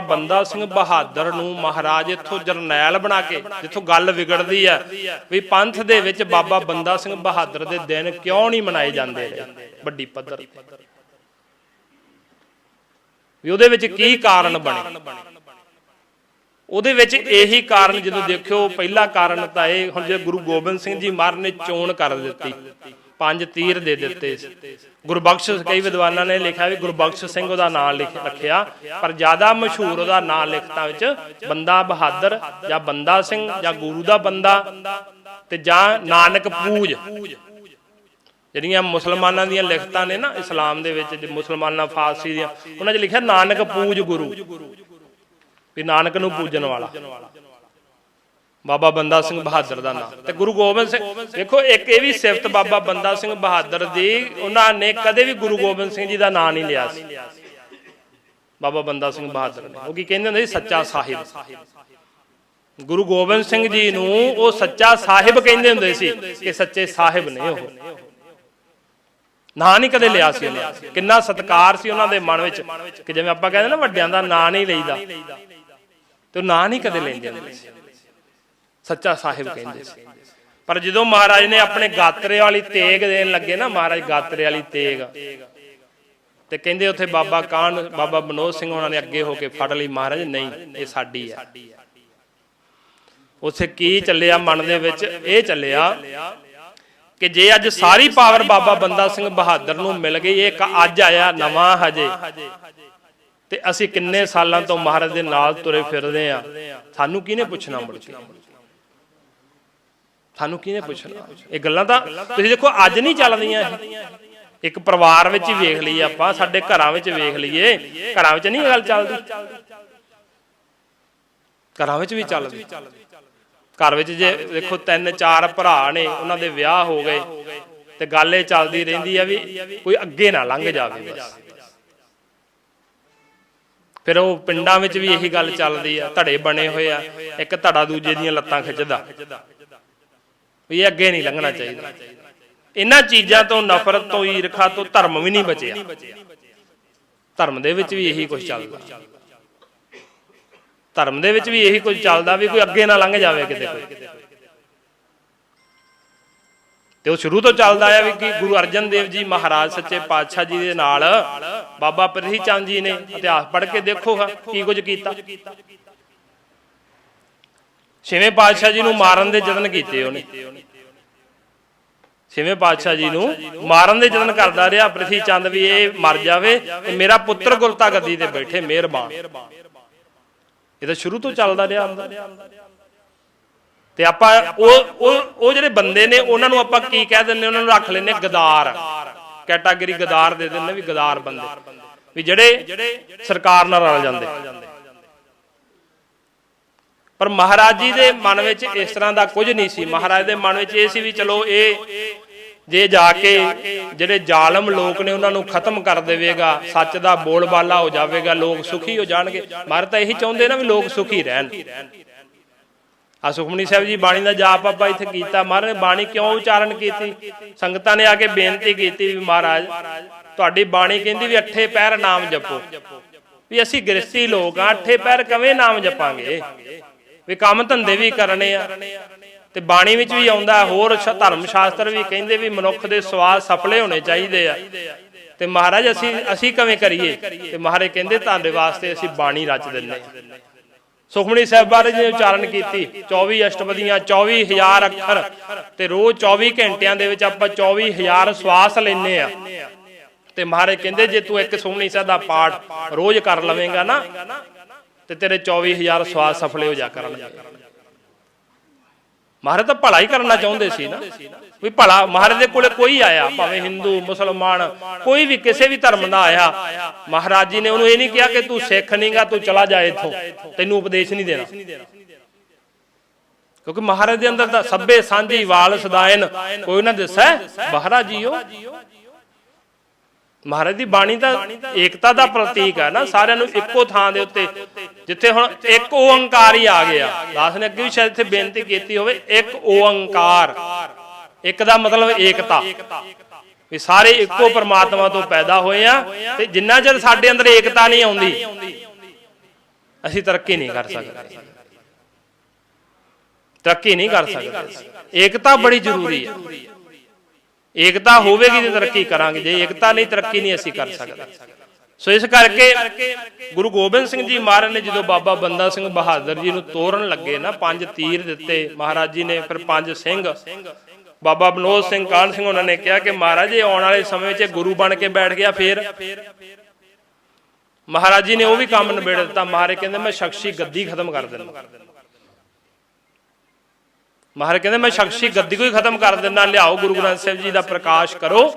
ਬੰਦਾ ਸਿੰਘ ਬਹਾਦਰ ਨੂੰ ਮਹਾਰਾਜ ਇੱਥੋਂ ਜਰਨੈਲ ਬਣਾ ਕੇ ਜਿੱਥੋਂ ਗੱਲ ਵਿਗੜਦੀ ਆ, ਵੀ ਪੰਥ ਦੇ ਵਿੱਚ ਬਾਬਾ ਬੰਦਾ ਸਿੰਘ ਬਹਾਦਰ ਦੇ ਦਿਨ ਕਿਉਂ ਨਹੀਂ ਮਨਾਏ ਜਾਂਦੇ ਵੱਡੀ ਪੱਧਰ ਵੀ ਉਹਦੇ ਵਿੱਚ ਕੀ ਕਾਰਨ ਬਣੇ? ਉਹਦੇ ਵਿੱਚ ਇਹੀ ਕਾਰਨ ਜਦੋਂ ਦੇਖਿਓ, ਪਹਿਲਾ ਕਾਰਨ ਤਾਂ ਇਹ ਹੁਣ ਜੇ ਗੁਰੂ ਗੋਬਿੰਦ ਸਿੰਘ ਜੀ ਮਹਾਰਾਜ ਨੇ ਚੋਣ ਕਰ ਦਿੱਤੀ। ਪੰਜ ਤੀਰ ਦੇ ਦਿੱਤੇ ਗੁਰਬਖਸ਼ ਕਈ ਵਿਦਵਾਨਾਂ ਨੇ ਲਿਖਿਆ ਵੀ ਗੁਰਬਖਸ਼ ਸਿੰਘ ਉਹਦਾ ਨਾਮ ਲਿਖ ਰੱਖਿਆ, ਪਰ ਜ਼ਿਆਦਾ ਮਸ਼ਹੂਰ ਉਹਦਾ ਨਾਮ ਲਿਖਤਾਂ ਵਿੱਚ ਬੰਦਾ ਬਹਾਦਰ ਜਾਂ ਬੰਦਾ ਸਿੰਘ ਜਾਂ ਗੁਰੂ ਦਾ ਬੰਦਾ ਤੇ ਜਾਂ ਨਾਨਕ ਪੂਜ। ਜਿਹੜੀਆਂ ਮੁਸਲਮਾਨਾਂ ਦੀਆਂ ਲਿਖਤਾਂ ਨੇ ਨਾ ਇਸਲਾਮ ਦੇ ਵਿੱਚ, ਜੇ ਮੁਸਲਮਾਨਾਂ ਫਾਰਸੀ ਦੀਆਂ, ਉਹਨਾਂ 'ਚ ਲਿਖਿਆ ਨਾਨਕ ਪੂਜ ਗੁਰੂ, ਵੀ ਨਾਨਕ ਨੂੰ ਪੂਜਣ ਵਾਲਾ। ਬਾਬਾ ਬੰਦਾ ਸਿੰਘ ਬਹਾਦਰ ਦਾ ਨਾਮ ਤੇ ਗੁਰੂ ਗੋਬਿੰਦ ਸਿੰਘ ਦੇਖੋ, ਇੱਕ ਇਹ ਵੀ ਸਿਫਤ ਬਾਬਾ ਬੰਦਾ ਸਿੰਘ ਬਹਾਦਰ ਦੀ, ਉਹਨਾਂ ਨੇ ਕਦੇ ਵੀ ਗੁਰੂ ਗੋਬਿੰਦ ਸਿੰਘ ਜੀ ਦਾ ਨਾਮ ਨਹੀਂ ਲਿਆ ਸੀ। ਬਾਬਾ ਬੰਦਾ ਸਿੰਘ ਬਹਾਦਰ ਨੇ। ਉਹ ਕੀ ਕਹਿੰਦੇ ਹੁੰਦੇ ਸੀ? ਸੱਚਾ ਸਾਹਿਬ। ਗੁਰੂ ਗੋਬਿੰਦ ਸਿੰਘ ਜੀ ਨੂੰ ਉਹ ਸੱਚਾ ਸਾਹਿਬ ਕਹਿੰਦੇ ਹੁੰਦੇ ਸੀ ਕਿ ਸੱਚੇ ਸਾਹਿਬ ਨੇ ਉਹ। ਨਾਂ ਨਹੀਂ ਕਦੇ ਲਿਆ ਸੀ ਉਹਨਾਂ ਕਿੰਨਾ ਸਤਿਕਾਰ ਸੀ ਉਹਨਾਂ ਦੇ ਮਨ ਵਿੱਚ ਕਿ ਜਿਵੇਂ ਆਪਾਂ ਕਹਿੰਦੇ ਨਾ, ਵੱਡਿਆਂ ਦਾ ਨਾਂ ਨਹੀਂ ਲਈਦਾ। ਤੇ ਉਹ ਨਾਂ ਨਹੀਂ ਕਦੇ ਲੈਂਦੇ ਹੁੰਦੇ ਸੀ। ਸੱਚਾ ਸਾਹਿਬ ਕਹਿੰਦੇ ਸੀ। ਪਰ ਜਦੋਂ ਮਹਾਰਾਜ ਨੇ ਆਪਣੇ ਗਾਤਰੇ ਵਾਲੀ ਤੇਗ ਦੇਣ ਲੱਗੇ ਨਾ ਮਹਾਰਾਜ ਗਾਤਰੇ ਵਾਲੀ ਤੇਗ। ਤੇ ਕਹਿੰਦੇ ਉੱਥੇ ਬਾਬਾ ਕਾਹਨ ਬਾਬਾ ਬਨੋਦ ਸਿੰਘ ਉਹਨਾਂ ਨੇ ਅੱਗੇ ਹੋ ਕੇ ਫੜ ਲਈ ਮਹਾਰਾਜ ਨਹੀਂ ਇਹ ਸਾਡੀ ਹੈ ਉੱਥੇ ਕੀ ਚੱਲਿਆ ਮਨ ਦੇ ਵਿੱਚ? ਇਹ ਚੱਲਿਆ ਕਿ ਜੇ ਅੱਜ ਸਾਰੀ ਪਾਵਰ ਬਾਬਾ ਬੰਦਾ ਸਿੰਘ ਬਹਾਦਰ ਨੂੰ ਮਿਲ ਗਈ ਇਹ ਇੱਕ ਅੱਜ ਆਇਆ ਨਵਾਂ ਹਜੇ। ਤੇ ਅਸੀਂ ਕਿੰਨੇ ਸਾਲਾਂ ਤੋਂ ਮਹਾਰਾਜ ਦੇ ਨਾਲ ਤੁਰੇ ਫਿਰਦੇ ਆ। ਸਾਨੂੰ ਕਿਹਨੇ ਪੁੱਛਣਾ ਮੁੜ ਕੇ? ਸਾਨੂੰ ਕਿਹਨੇ ਪੁੱਛਣਾ? ਇਹ ਗੱਲਾਂ ਤਾਂ ਤੁਸੀਂ ਦੇਖੋ ਅੱਜ ਨਹੀਂ ਚੱਲਦੀਆਂ। ਇਹ ਇੱਕ ਪਰਿਵਾਰ ਵਿੱਚ ਹੀ ਵੇਖ ਲਈਏ ਆਪਾਂ ਸਾਡੇ ਘਰਾਂ ਵਿੱਚ ਵੇਖ ਲਈਏ। ਘਰਾਂ ਵਿੱਚ ਨਹੀਂ ਇਹ ਗੱਲ ਚੱਲਦੀ। ਘਰਾਂ ਵਿੱਚ ਵੀ ਚੱਲਦੀ। ਘਰ ਵਿੱਚ ਜੇ ਦੇਖੋ ਤਿੰਨ ਚਾਰ ਭਰਾ ਨੇ ਉਹਨਾਂ ਦੇ ਵਿਆਹ ਹੋ ਗਏ। ਤੇ ਗੱਲ ਇਹ ਚੱਲਦੀ ਰਹਿੰਦੀ ਆ ਵੀ ਕੋਈ ਅੱਗੇ ਨਾ ਲੰਘ ਜਾਵੇ ਬਸ। ਫਿਰ ਉਹ ਪਿੰਡਾਂ ਵਿੱਚ ਵੀ ਇਹੀ ਗੱਲ ਚੱਲਦੀ ਆ ਧੜੇ ਬਣੇ ਹੋਏ ਆ ਇੱਕ ਧੜਾ ਦੂਜੇ ਦੀਆਂ ਲੱਤਾਂ ਖਿੱਚਦਾ। ਵੀ ਇਹ ਅੱਗੇ ਨਹੀਂ ਲੰਘਣਾ ਚਾਹੀਦਾ। ਇਹਨਾਂ ਚੀਜ਼ਾਂ ਤੋਂ ਨਫ਼ਰਤ ਤੋਂ ਈਰਖਾ ਤੋਂ ਧਰਮ ਵੀ ਨਹੀਂ ਬਚਿਆ। ਧਰਮ ਦੇ ਵਿੱਚ ਵੀ ਇਹੀ ਕੁਝ ਚੱਲਦਾ। ਧਰਮ ਦੇ ਵਿੱਚ ਵੀ ਇਹੀ ਕੁਝ ਚੱਲਦਾ ਵੀ ਕੋਈ ਅੱਗੇ ਨਾ ਲੰਘ ਜਾਵੇ ਕਿਤੇ ਕੋਈ। ਤੇ ਉਹ ਸ਼ੁਰੂ ਤੋਂ ਚੱਲਦਾ ਆ ਵੀ ਕਿ ਗੁਰੂ ਅਰਜਨ ਦੇਵ ਜੀ ਮਹਾਰਾਜ ਸੱਚੇ ਪਾਤਸ਼ਾਹ ਜੀ ਦੇ ਨਾਲ ਬਾਬਾ ਪ੍ਰਿਥੀ ਚੰਦ ਜੀ ਨੇ ਇਤਿਹਾਸ ਪੜ੍ਹ ਕੇ ਦੇਖੋ ਕੀ ਕੁਝ ਕੀਤਾ। ਛੇਵੇਂ ਪਾਤਸ਼ਾਹ ਜੀ ਨੂੰ ਮਾਰਨ ਦੇ ਯਤਨ ਕੀਤੇ ਉਹਨੇ। ਛੇਵੇਂ ਪਾਤਸ਼ਾਹ ਜੀ ਨੂੰ ਮਾਰਨ ਦੇ ਯਤਨ ਕਰਦਾ ਰਿਹਾ, ਪ੍ਰਿਥੀ ਚੰਦ ਵੀ ਇਹ ਮਰ ਜਾਵੇ ਤੇ ਮੇਰਾ ਪੁੱਤਰ ਗੁਰਤਾ ਗੱਦੀ ਤੇ ਬੈਠੇ, ਮਿਹਰਬਾਨ। ਇਹ ਤਾਂ ਸ਼ੁਰੂ ਤੋਂ ਚੱਲਦਾ ਰਿਹਾ ਤੇ ਆਪਾਂ ਉਹ ਉਹ ਉਹ ਜਿਹੜੇ ਬੰਦੇ ਨੇ, ਉਹਨਾਂ ਨੂੰ ਆਪਾਂ ਕੀ ਕਹਿ ਦਿੰਨੇ ਉਹਨਾਂ ਨੂੰ ਰੱਖ ਲੈਨੇ ਗਦਾਰ। ਕੈਟਾਗਰੀ ਗਦਾਰ ਦੇ ਦਿੰਨੇ ਵੀ ਗਦਾਰ ਬੰਦੇ। ਵੀ ਜਿਹੜੇ ਸਰਕਾਰ ਨਾਲ ਰਲ ਜਾਂਦੇ। ਪਰ ਮਹਾਰਾਜ ਜੀ ਦੇ ਮਨ ਵਿੱਚ ਇਸ ਤਰ੍ਹਾਂ ਦਾ ਕੁਝ ਨਹੀਂ ਸੀ। ਮਹਾਰਾਜ ਦੇ ਮਨ ਵਿੱਚ ਇਹ ਸੀ ਵੀ ਚਲੋ ਇਹ ਜੇ ਜਾ ਕੇ ਜਿਹੜੇ ਜ਼ਾਲਮ ਲੋਕ ਨੇ ਉਹਨਾਂ ਨੂੰ ਖਤਮ ਕਰ ਦੇਵੇਗਾ, ਸੱਚ ਦਾ ਬੋਲਬਾਲਾ ਹੋ ਜਾਵੇਗਾ, ਲੋਕ ਸੁਖੀ ਹੋ ਜਾਣਗੇ। ਮਹਾਰਾਜ ਤਾਂ ਇਹੀ ਚਾਹੁੰਦੇ ਨਾ ਵੀ ਲੋਕ ਸੁਖੀ ਰਹਿਣ। ਆ ਸੁਖਮਨੀ ਸਾਹਿਬ ਜੀ ਬਾਣੀ ਦਾ ਜਾਪ ਆਪਾਂ ਇੱਥੇ ਕੀਤਾ। ਮਹਾਰਾਜ ਨੇ ਬਾਣੀ ਕਿਉਂ ਉਚਾਰਨ ਕੀਤੀ? ਸੰਗਤਾਂ ਨੇ ਆ ਕੇ ਬੇਨਤੀ ਕੀਤੀ ਵੀ ਮਹਾਰਾਜ, ਤੁਹਾਡੀ ਬਾਣੀ ਕਹਿੰਦੀ ਵੀ ਅੱਠੇ ਪੈਰ ਨਾਮ ਜਪੋ। ਵੀ ਅਸੀਂ ਗ੍ਰਸਤੀ ਲੋਕ ਆ ਅੱਠੇ ਪੈਰ ਕਿਵੇਂ ਨਾਮ ਜਪਾਂਗੇ? ਵੀ ਕੰਮ ਧੰਦੇ ਵੀ ਕਰਨੇ ਆ। ਤੇ ਬਾਣੀ ਵਿੱਚ ਵੀ ਆਉਂਦਾ ਹੋਰ ਧਰਮ ਸ਼ਾਸਤਰ ਵੀ ਕਹਿੰਦੇ ਵੀ ਮਨੁੱਖ ਦੇ ਸਵਾਲ ਸਫਲੇ ਹੋਣੇ ਚਾਹੀਦੇ ਆ। ਤੇ ਮਹਾਰਾਜ ਅਸੀਂ ਅਸੀਂ ਕਿਵੇਂ ਕਰੀਏ? ਤੇ ਮਹਾਰਾਜ ਕਹਿੰਦੇ ਤੁਹਾਡੇ ਵਾਸਤੇ ਅਸੀਂ ਬਾਣੀ ਰਚ ਦਿੰਨੇ ਆ ਸੁਖਮਨੀ ਸਾਹਿਬ ਬਾਰੇ ਜੀ ਉਚਾਰਨ ਕੀਤੀ 24 ਅਸ਼ਟਪਦੀਆਂ 24000 ਅੱਖਰ। ਤੇ ਰੋਜ਼ 24 ਘੰਟਿਆਂ ਦੇ ਵਿੱਚ ਆਪਾਂ 24000 ਸਵਾਸ ਲੈਨੇ ਆ ਤੇ ਮਹਾਰਾਜ ਕਹਿੰਦੇ, ਜੇ ਤੂੰ ਇੱਕ ਸੁਖਮਣੀ ਸਾਹਿਬ ਦਾ ਪਾਠ ਰੋਜ਼ ਕਰ ਲਵੇਂਗਾ ਨਾ ਤੇ ਤੇਰੇ 24000 ਸਵਾਸ ਸਫਲੇ ਹੋ ਜਾ ਕਰਨਗੇ ਮਹਾਰਾਜ ਤਾਂ ਭਲਾ ਹੀ ਕਰਨਾ ਚਾਹੁੰਦੇ ਸੀ ਨਾ। ਵੀ ਭਲਾ ਮਹਾਰਾਜ ਦੇ ਕੋਲੇ ਕੋਈ ਆਇਆ, ਭਾਵੇਂ ਹਿੰਦੂ, ਮੁਸਲਮਾਨ, ਕੋਈ ਵੀ ਕਿਸੇ ਵੀ ਧਰਮ ਦਾ ਆਇਆ। ਮਹਾਰਾਜ ਜੀ ਨੇ ਉਹਨੂੰ ਇਹ ਨਹੀਂ ਕਿਹਾ ਕਿ ਤੂੰ ਸਿੱਖ ਨਹੀਂਗਾ ਤੂੰ ਚਲਾ ਜਾ ਇੱਥੋਂ। ਤੈਨੂੰ ਉਪਦੇਸ਼ ਨਹੀਂ ਦੇਣਾ। ਕਿਉਂਕਿ ਮਹਾਰਾਜ ਦੇ ਅੰਦਰ ਤਾਂ ਸੱਬੇ ਸਾਂਝੀ ਵਾਲ ਸਦਾਇਨ ਕੋਈ ਨਾ ਦੱਸੈ ਬਹਰਾ ਜੀਓ। ਮਹਾਰਾਜ ਦੀ ਬਾਣੀ ਤਾਂ ਏਕਤਾ ਦਾ ਪ੍ਰਤੀਕ ਹੈ ਨਾ, ਸਾਰਿਆਂ ਨੂੰ ਇੱਕੋ ਥਾਂ ਦੇ ਉੱਤੇ। ਜਿੱਥੇ ਹੁਣ ਇੱਕ ਓੰਕਾਰ ਹੀ ਆ ਗਿਆ। ਦਾਸ ਨੇ ਅੱਗੇ ਵੀ ਸ਼ਾਇਦ ਇੱਥੇ ਬੇਨਤੀ ਕੀਤੀ ਹੋਵੇ, ਇੱਕ ਓੰਕਾਰ ਇੱਕ ਦਾ ਮਤਲਬ ਏਕਤਾ। ਵੀ ਸਾਰੇ ਇੱਕੋ ਪਰਮਾਤਮਾ ਤੋਂ ਪੈਦਾ ਹੋਏ ਆ ਤੇ ਜਿੰਨਾ ਚਿਰ ਸਾਡੇ ਅੰਦਰ ਏਕਤਾ ਨਹੀਂ ਆਉਂਦੀ, ਅਸੀਂ ਤਰੱਕੀ ਨਹੀਂ ਕਰ ਸਕਦੇ। ਤਰੱਕੀ ਨਹੀਂ ਕਰ ਸਕਦੇ। ਏਕਤਾ ਬੜੀ ਜ਼ਰੂਰੀ ਹੈ ਏਕਤਾ ਹੋਵੇਗੀ ਤੇ ਤਰੱਕੀ ਕਰਾਂਗੇ, ਜੇ ਏਕਤਾ ਨਹੀਂ ਤਰੱਕੀ ਨਹੀਂ ਅਸੀਂ ਕਰ ਸਕਦੇ। ਸੋ ਇਸ ਕਰਕੇ ਗੁਰੂ ਗੋਬਿੰਦ ਸਿੰਘ ਜੀ ਮਹਾਰਾਜ ਨੇ ਜਦੋਂ ਬਾਬਾ ਬੰਦਾ ਸਿੰਘ ਬਹਾਦਰ ਜੀ ਨੂੰ ਤੋਰਨ ਲੱਗੇ ਨਾ, ਪੰਜ ਤੀਰ ਦਿੱਤੇ, ਮਹਾਰਾਜ ਜੀ ਨੇ ਫਿਰ ਪੰਜ ਸਿੰਘ, ਬਾਬਾ ਬਨੋਦ ਸਿੰਘ, ਕਾਹਨ ਸਿੰਘ ਉਹਨਾਂ ਨੇ ਕਿਹਾ ਕਿ ਮਹਾਰਾਜ ਇਹ ਆਉਣ ਵਾਲੇ ਸਮੇਂ 'ਚ ਗੁਰੂ ਬਣ ਕੇ ਬੈਠ ਗਿਆ ਫੇਰ। ਮਹਾਰਾਜ ਜੀ ਨੇ ਉਹ ਵੀ ਕੰਮ ਨਿਬੇੜ ਦਿੱਤਾ, ਮਹਾਰਾਜ ਕਹਿੰਦੇ ਮੈਂ ਸ਼ਖਸੀ ਗੱਦੀ ਖਤਮ ਕਰ ਦਿੰਦਾ। ਮਹਾਰਾਜ ਕਹਿੰਦੇ, ਮੈਂ ਸ਼ਖਸੀ ਗੱਦੀ ਕੋਈ ਖਤਮ ਕਰ ਦਿੰਦਾ, ਲਿਆਓ ਗੁਰੂ ਗ੍ਰੰਥ ਸਾਹਿਬ ਜੀ ਦਾ ਪ੍ਰਕਾਸ਼ ਕਰੋ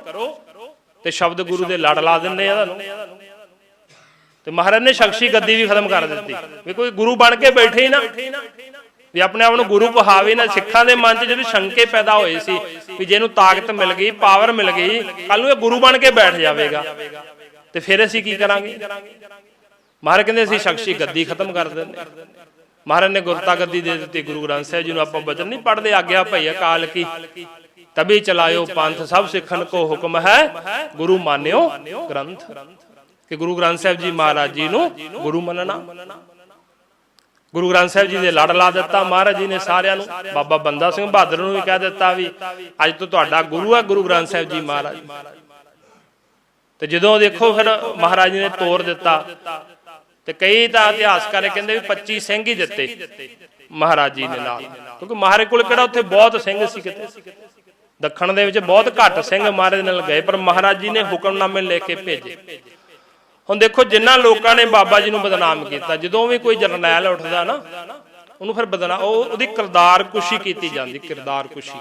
ਤੇ ਸ਼ਬਦ ਗੁਰੂ ਦੇ ਲੜ ਲਾ ਦਿੰਦੇ ਆ ਤੁਹਾਨੂੰ। ਤੇ ਮਹਾਰਾਜ ਨੇ ਸ਼ਖਸੀ ਗੱਦੀ ਵੀ ਖਤਮ ਕਰ ਦਿੱਤੀ। ਵੀ ਕੋਈ ਗੁਰੂ ਬਣ ਕੇ ਬੈਠੇ ਹੀ ਨਾ। ਵੀ ਆਪਣੇ ਆਪ ਨੂੰ ਗੁਰੂ ਕਹਾਵੇ ਨਾ, ਸਿੱਖਾਂ ਦੇ ਮਨ 'ਚ ਜਿਹੜੇ ਸ਼ੰਕੇ ਪੈਦਾ ਹੋਏ ਸੀ ਵੀ ਜਿਹਨੂੰ ਤਾਕਤ ਮਿਲ ਗਈ, ਪਾਵਰ ਮਿਲ ਗਈ ਕੱਲ ਨੂੰ ਇਹ ਗੁਰੂ ਬਣ ਕੇ ਬੈਠ ਜਾਵੇਗਾ। ਤੇ ਫਿਰ ਅਸੀਂ ਕੀ ਕਰਾਂਗੇ? ਮਹਾਰਾਜ ਕਹਿੰਦੇ ਅਸੀਂ ਸ਼ਖਸੀ ਗੱਦੀ ਖਤਮ ਕਰ ਦਿੰਦੇ ਮਹਾਰਾਜ ਨੇ ਗੁਰਤਾ ਗੱਦੀ ਦੇ ਦਿੱਤੀ, ਗੁਰੂ ਗ੍ਰੰਥ ਸਾਹਿਬ ਜੀ ਨੂੰ ਆਪਾਂ ਬਚਨ ਨਹੀਂ ਪੜਦੇ ਆਗਿਆ ਭਈ ਅਕਾਲ ਕੀ। ਤਬੀ ਚਲਾਇਓ ਪੰਥ, ਸਭ ਸਿੱਖਣ ਕੋ ਹੁਕਮ ਹੈ, ਗੁਰੂ ਮਾਨਿਓ ਗ੍ਰੰਥ। ਕਿ ਗੁਰੂ ਗ੍ਰੰਥ ਸਾਹਿਬ ਜੀ ਮਹਾਰਾਜ ਜੀ ਨੂੰ ਗੁਰੂ ਮੰਨਣਾ। ਗੁਰੂ ਗ੍ਰੰਥ ਸਾਹਿਬ ਜੀ ਦੇ ਲੜ ਲਾ ਦਿੱਤਾ, ਮਹਾਰਾਜ ਜੀ ਨੇ ਸਾਰਿਆਂ ਨੂੰ। ਬਾਬਾ ਬੰਦਾ ਸਿੰਘ ਬਹਾਦਰ ਨੂੰ ਵੀ ਕਹਿ ਦਿੱਤਾ ਵੀ, ਅੱਜ ਤੋਂ ਤੁਹਾਡਾ ਗੁਰੂ ਹੈ, ਗੁਰੂ ਗ੍ਰੰਥ ਸਾਹਿਬ ਜੀ ਮਹਾਰਾਜ। ਤੇ ਜਦੋਂ ਦੇਖੋ ਫਿਰ ਮਹਾਰਾਜ ਨੇ ਤੋਰ ਦਿੱਤਾ ਤੇ ਕਈ ਤਾਂ ਇਤਿਹਾਸਕਾਰ ਕਹਿੰਦੇ ਵੀ 25 ਸਿੰਘ ਹੀ ਦਿੱਤੇ ਮਹਾਰਾਜ ਜੀ ਨੇ ਨਾਲ। ਕਿਉਂਕਿ ਮਹਾਰਾਜ ਕੋਲ ਕਿਹੜਾ ਉੱਥੇ ਬਹੁਤ ਸਿੰਘ ਸੀ ਕਿਤੇ। ਦੱਖਣ ਦੇ ਵਿੱਚ ਬਹੁਤ ਘੱਟ ਸਿੰਘ ਮਹਾਰਾਜ ਨਾਲ ਗਏ, ਪਰ ਮਹਾਰਾਜ ਜੀ ਨੇ ਹੁਕਮਨਾਮੇ ਲੈ ਕੇ ਭੇਜੇ। ਹੁਣ ਦੇਖੋ, ਜਿੰਨਾ ਲੋਕਾਂ ਨੇ ਬਾਬਾ ਜੀ ਨੂੰ ਬਦਨਾਮ ਕੀਤਾ, ਜਦੋਂ ਵੀ ਕੋਈ ਜਰਨੈਲ ਉੱਠਦਾ ਨਾ, ਉਹਨੂੰ ਫਿਰ ਬਦਨਾਮ ਉਹ ਉਹਦੀ ਕਿਰਦਾਰ ਕੁਸ਼ੀ ਕੀਤੀ ਜਾਂਦੀ, ਕਿਰਦਾਰ ਕੁਸ਼ੀ।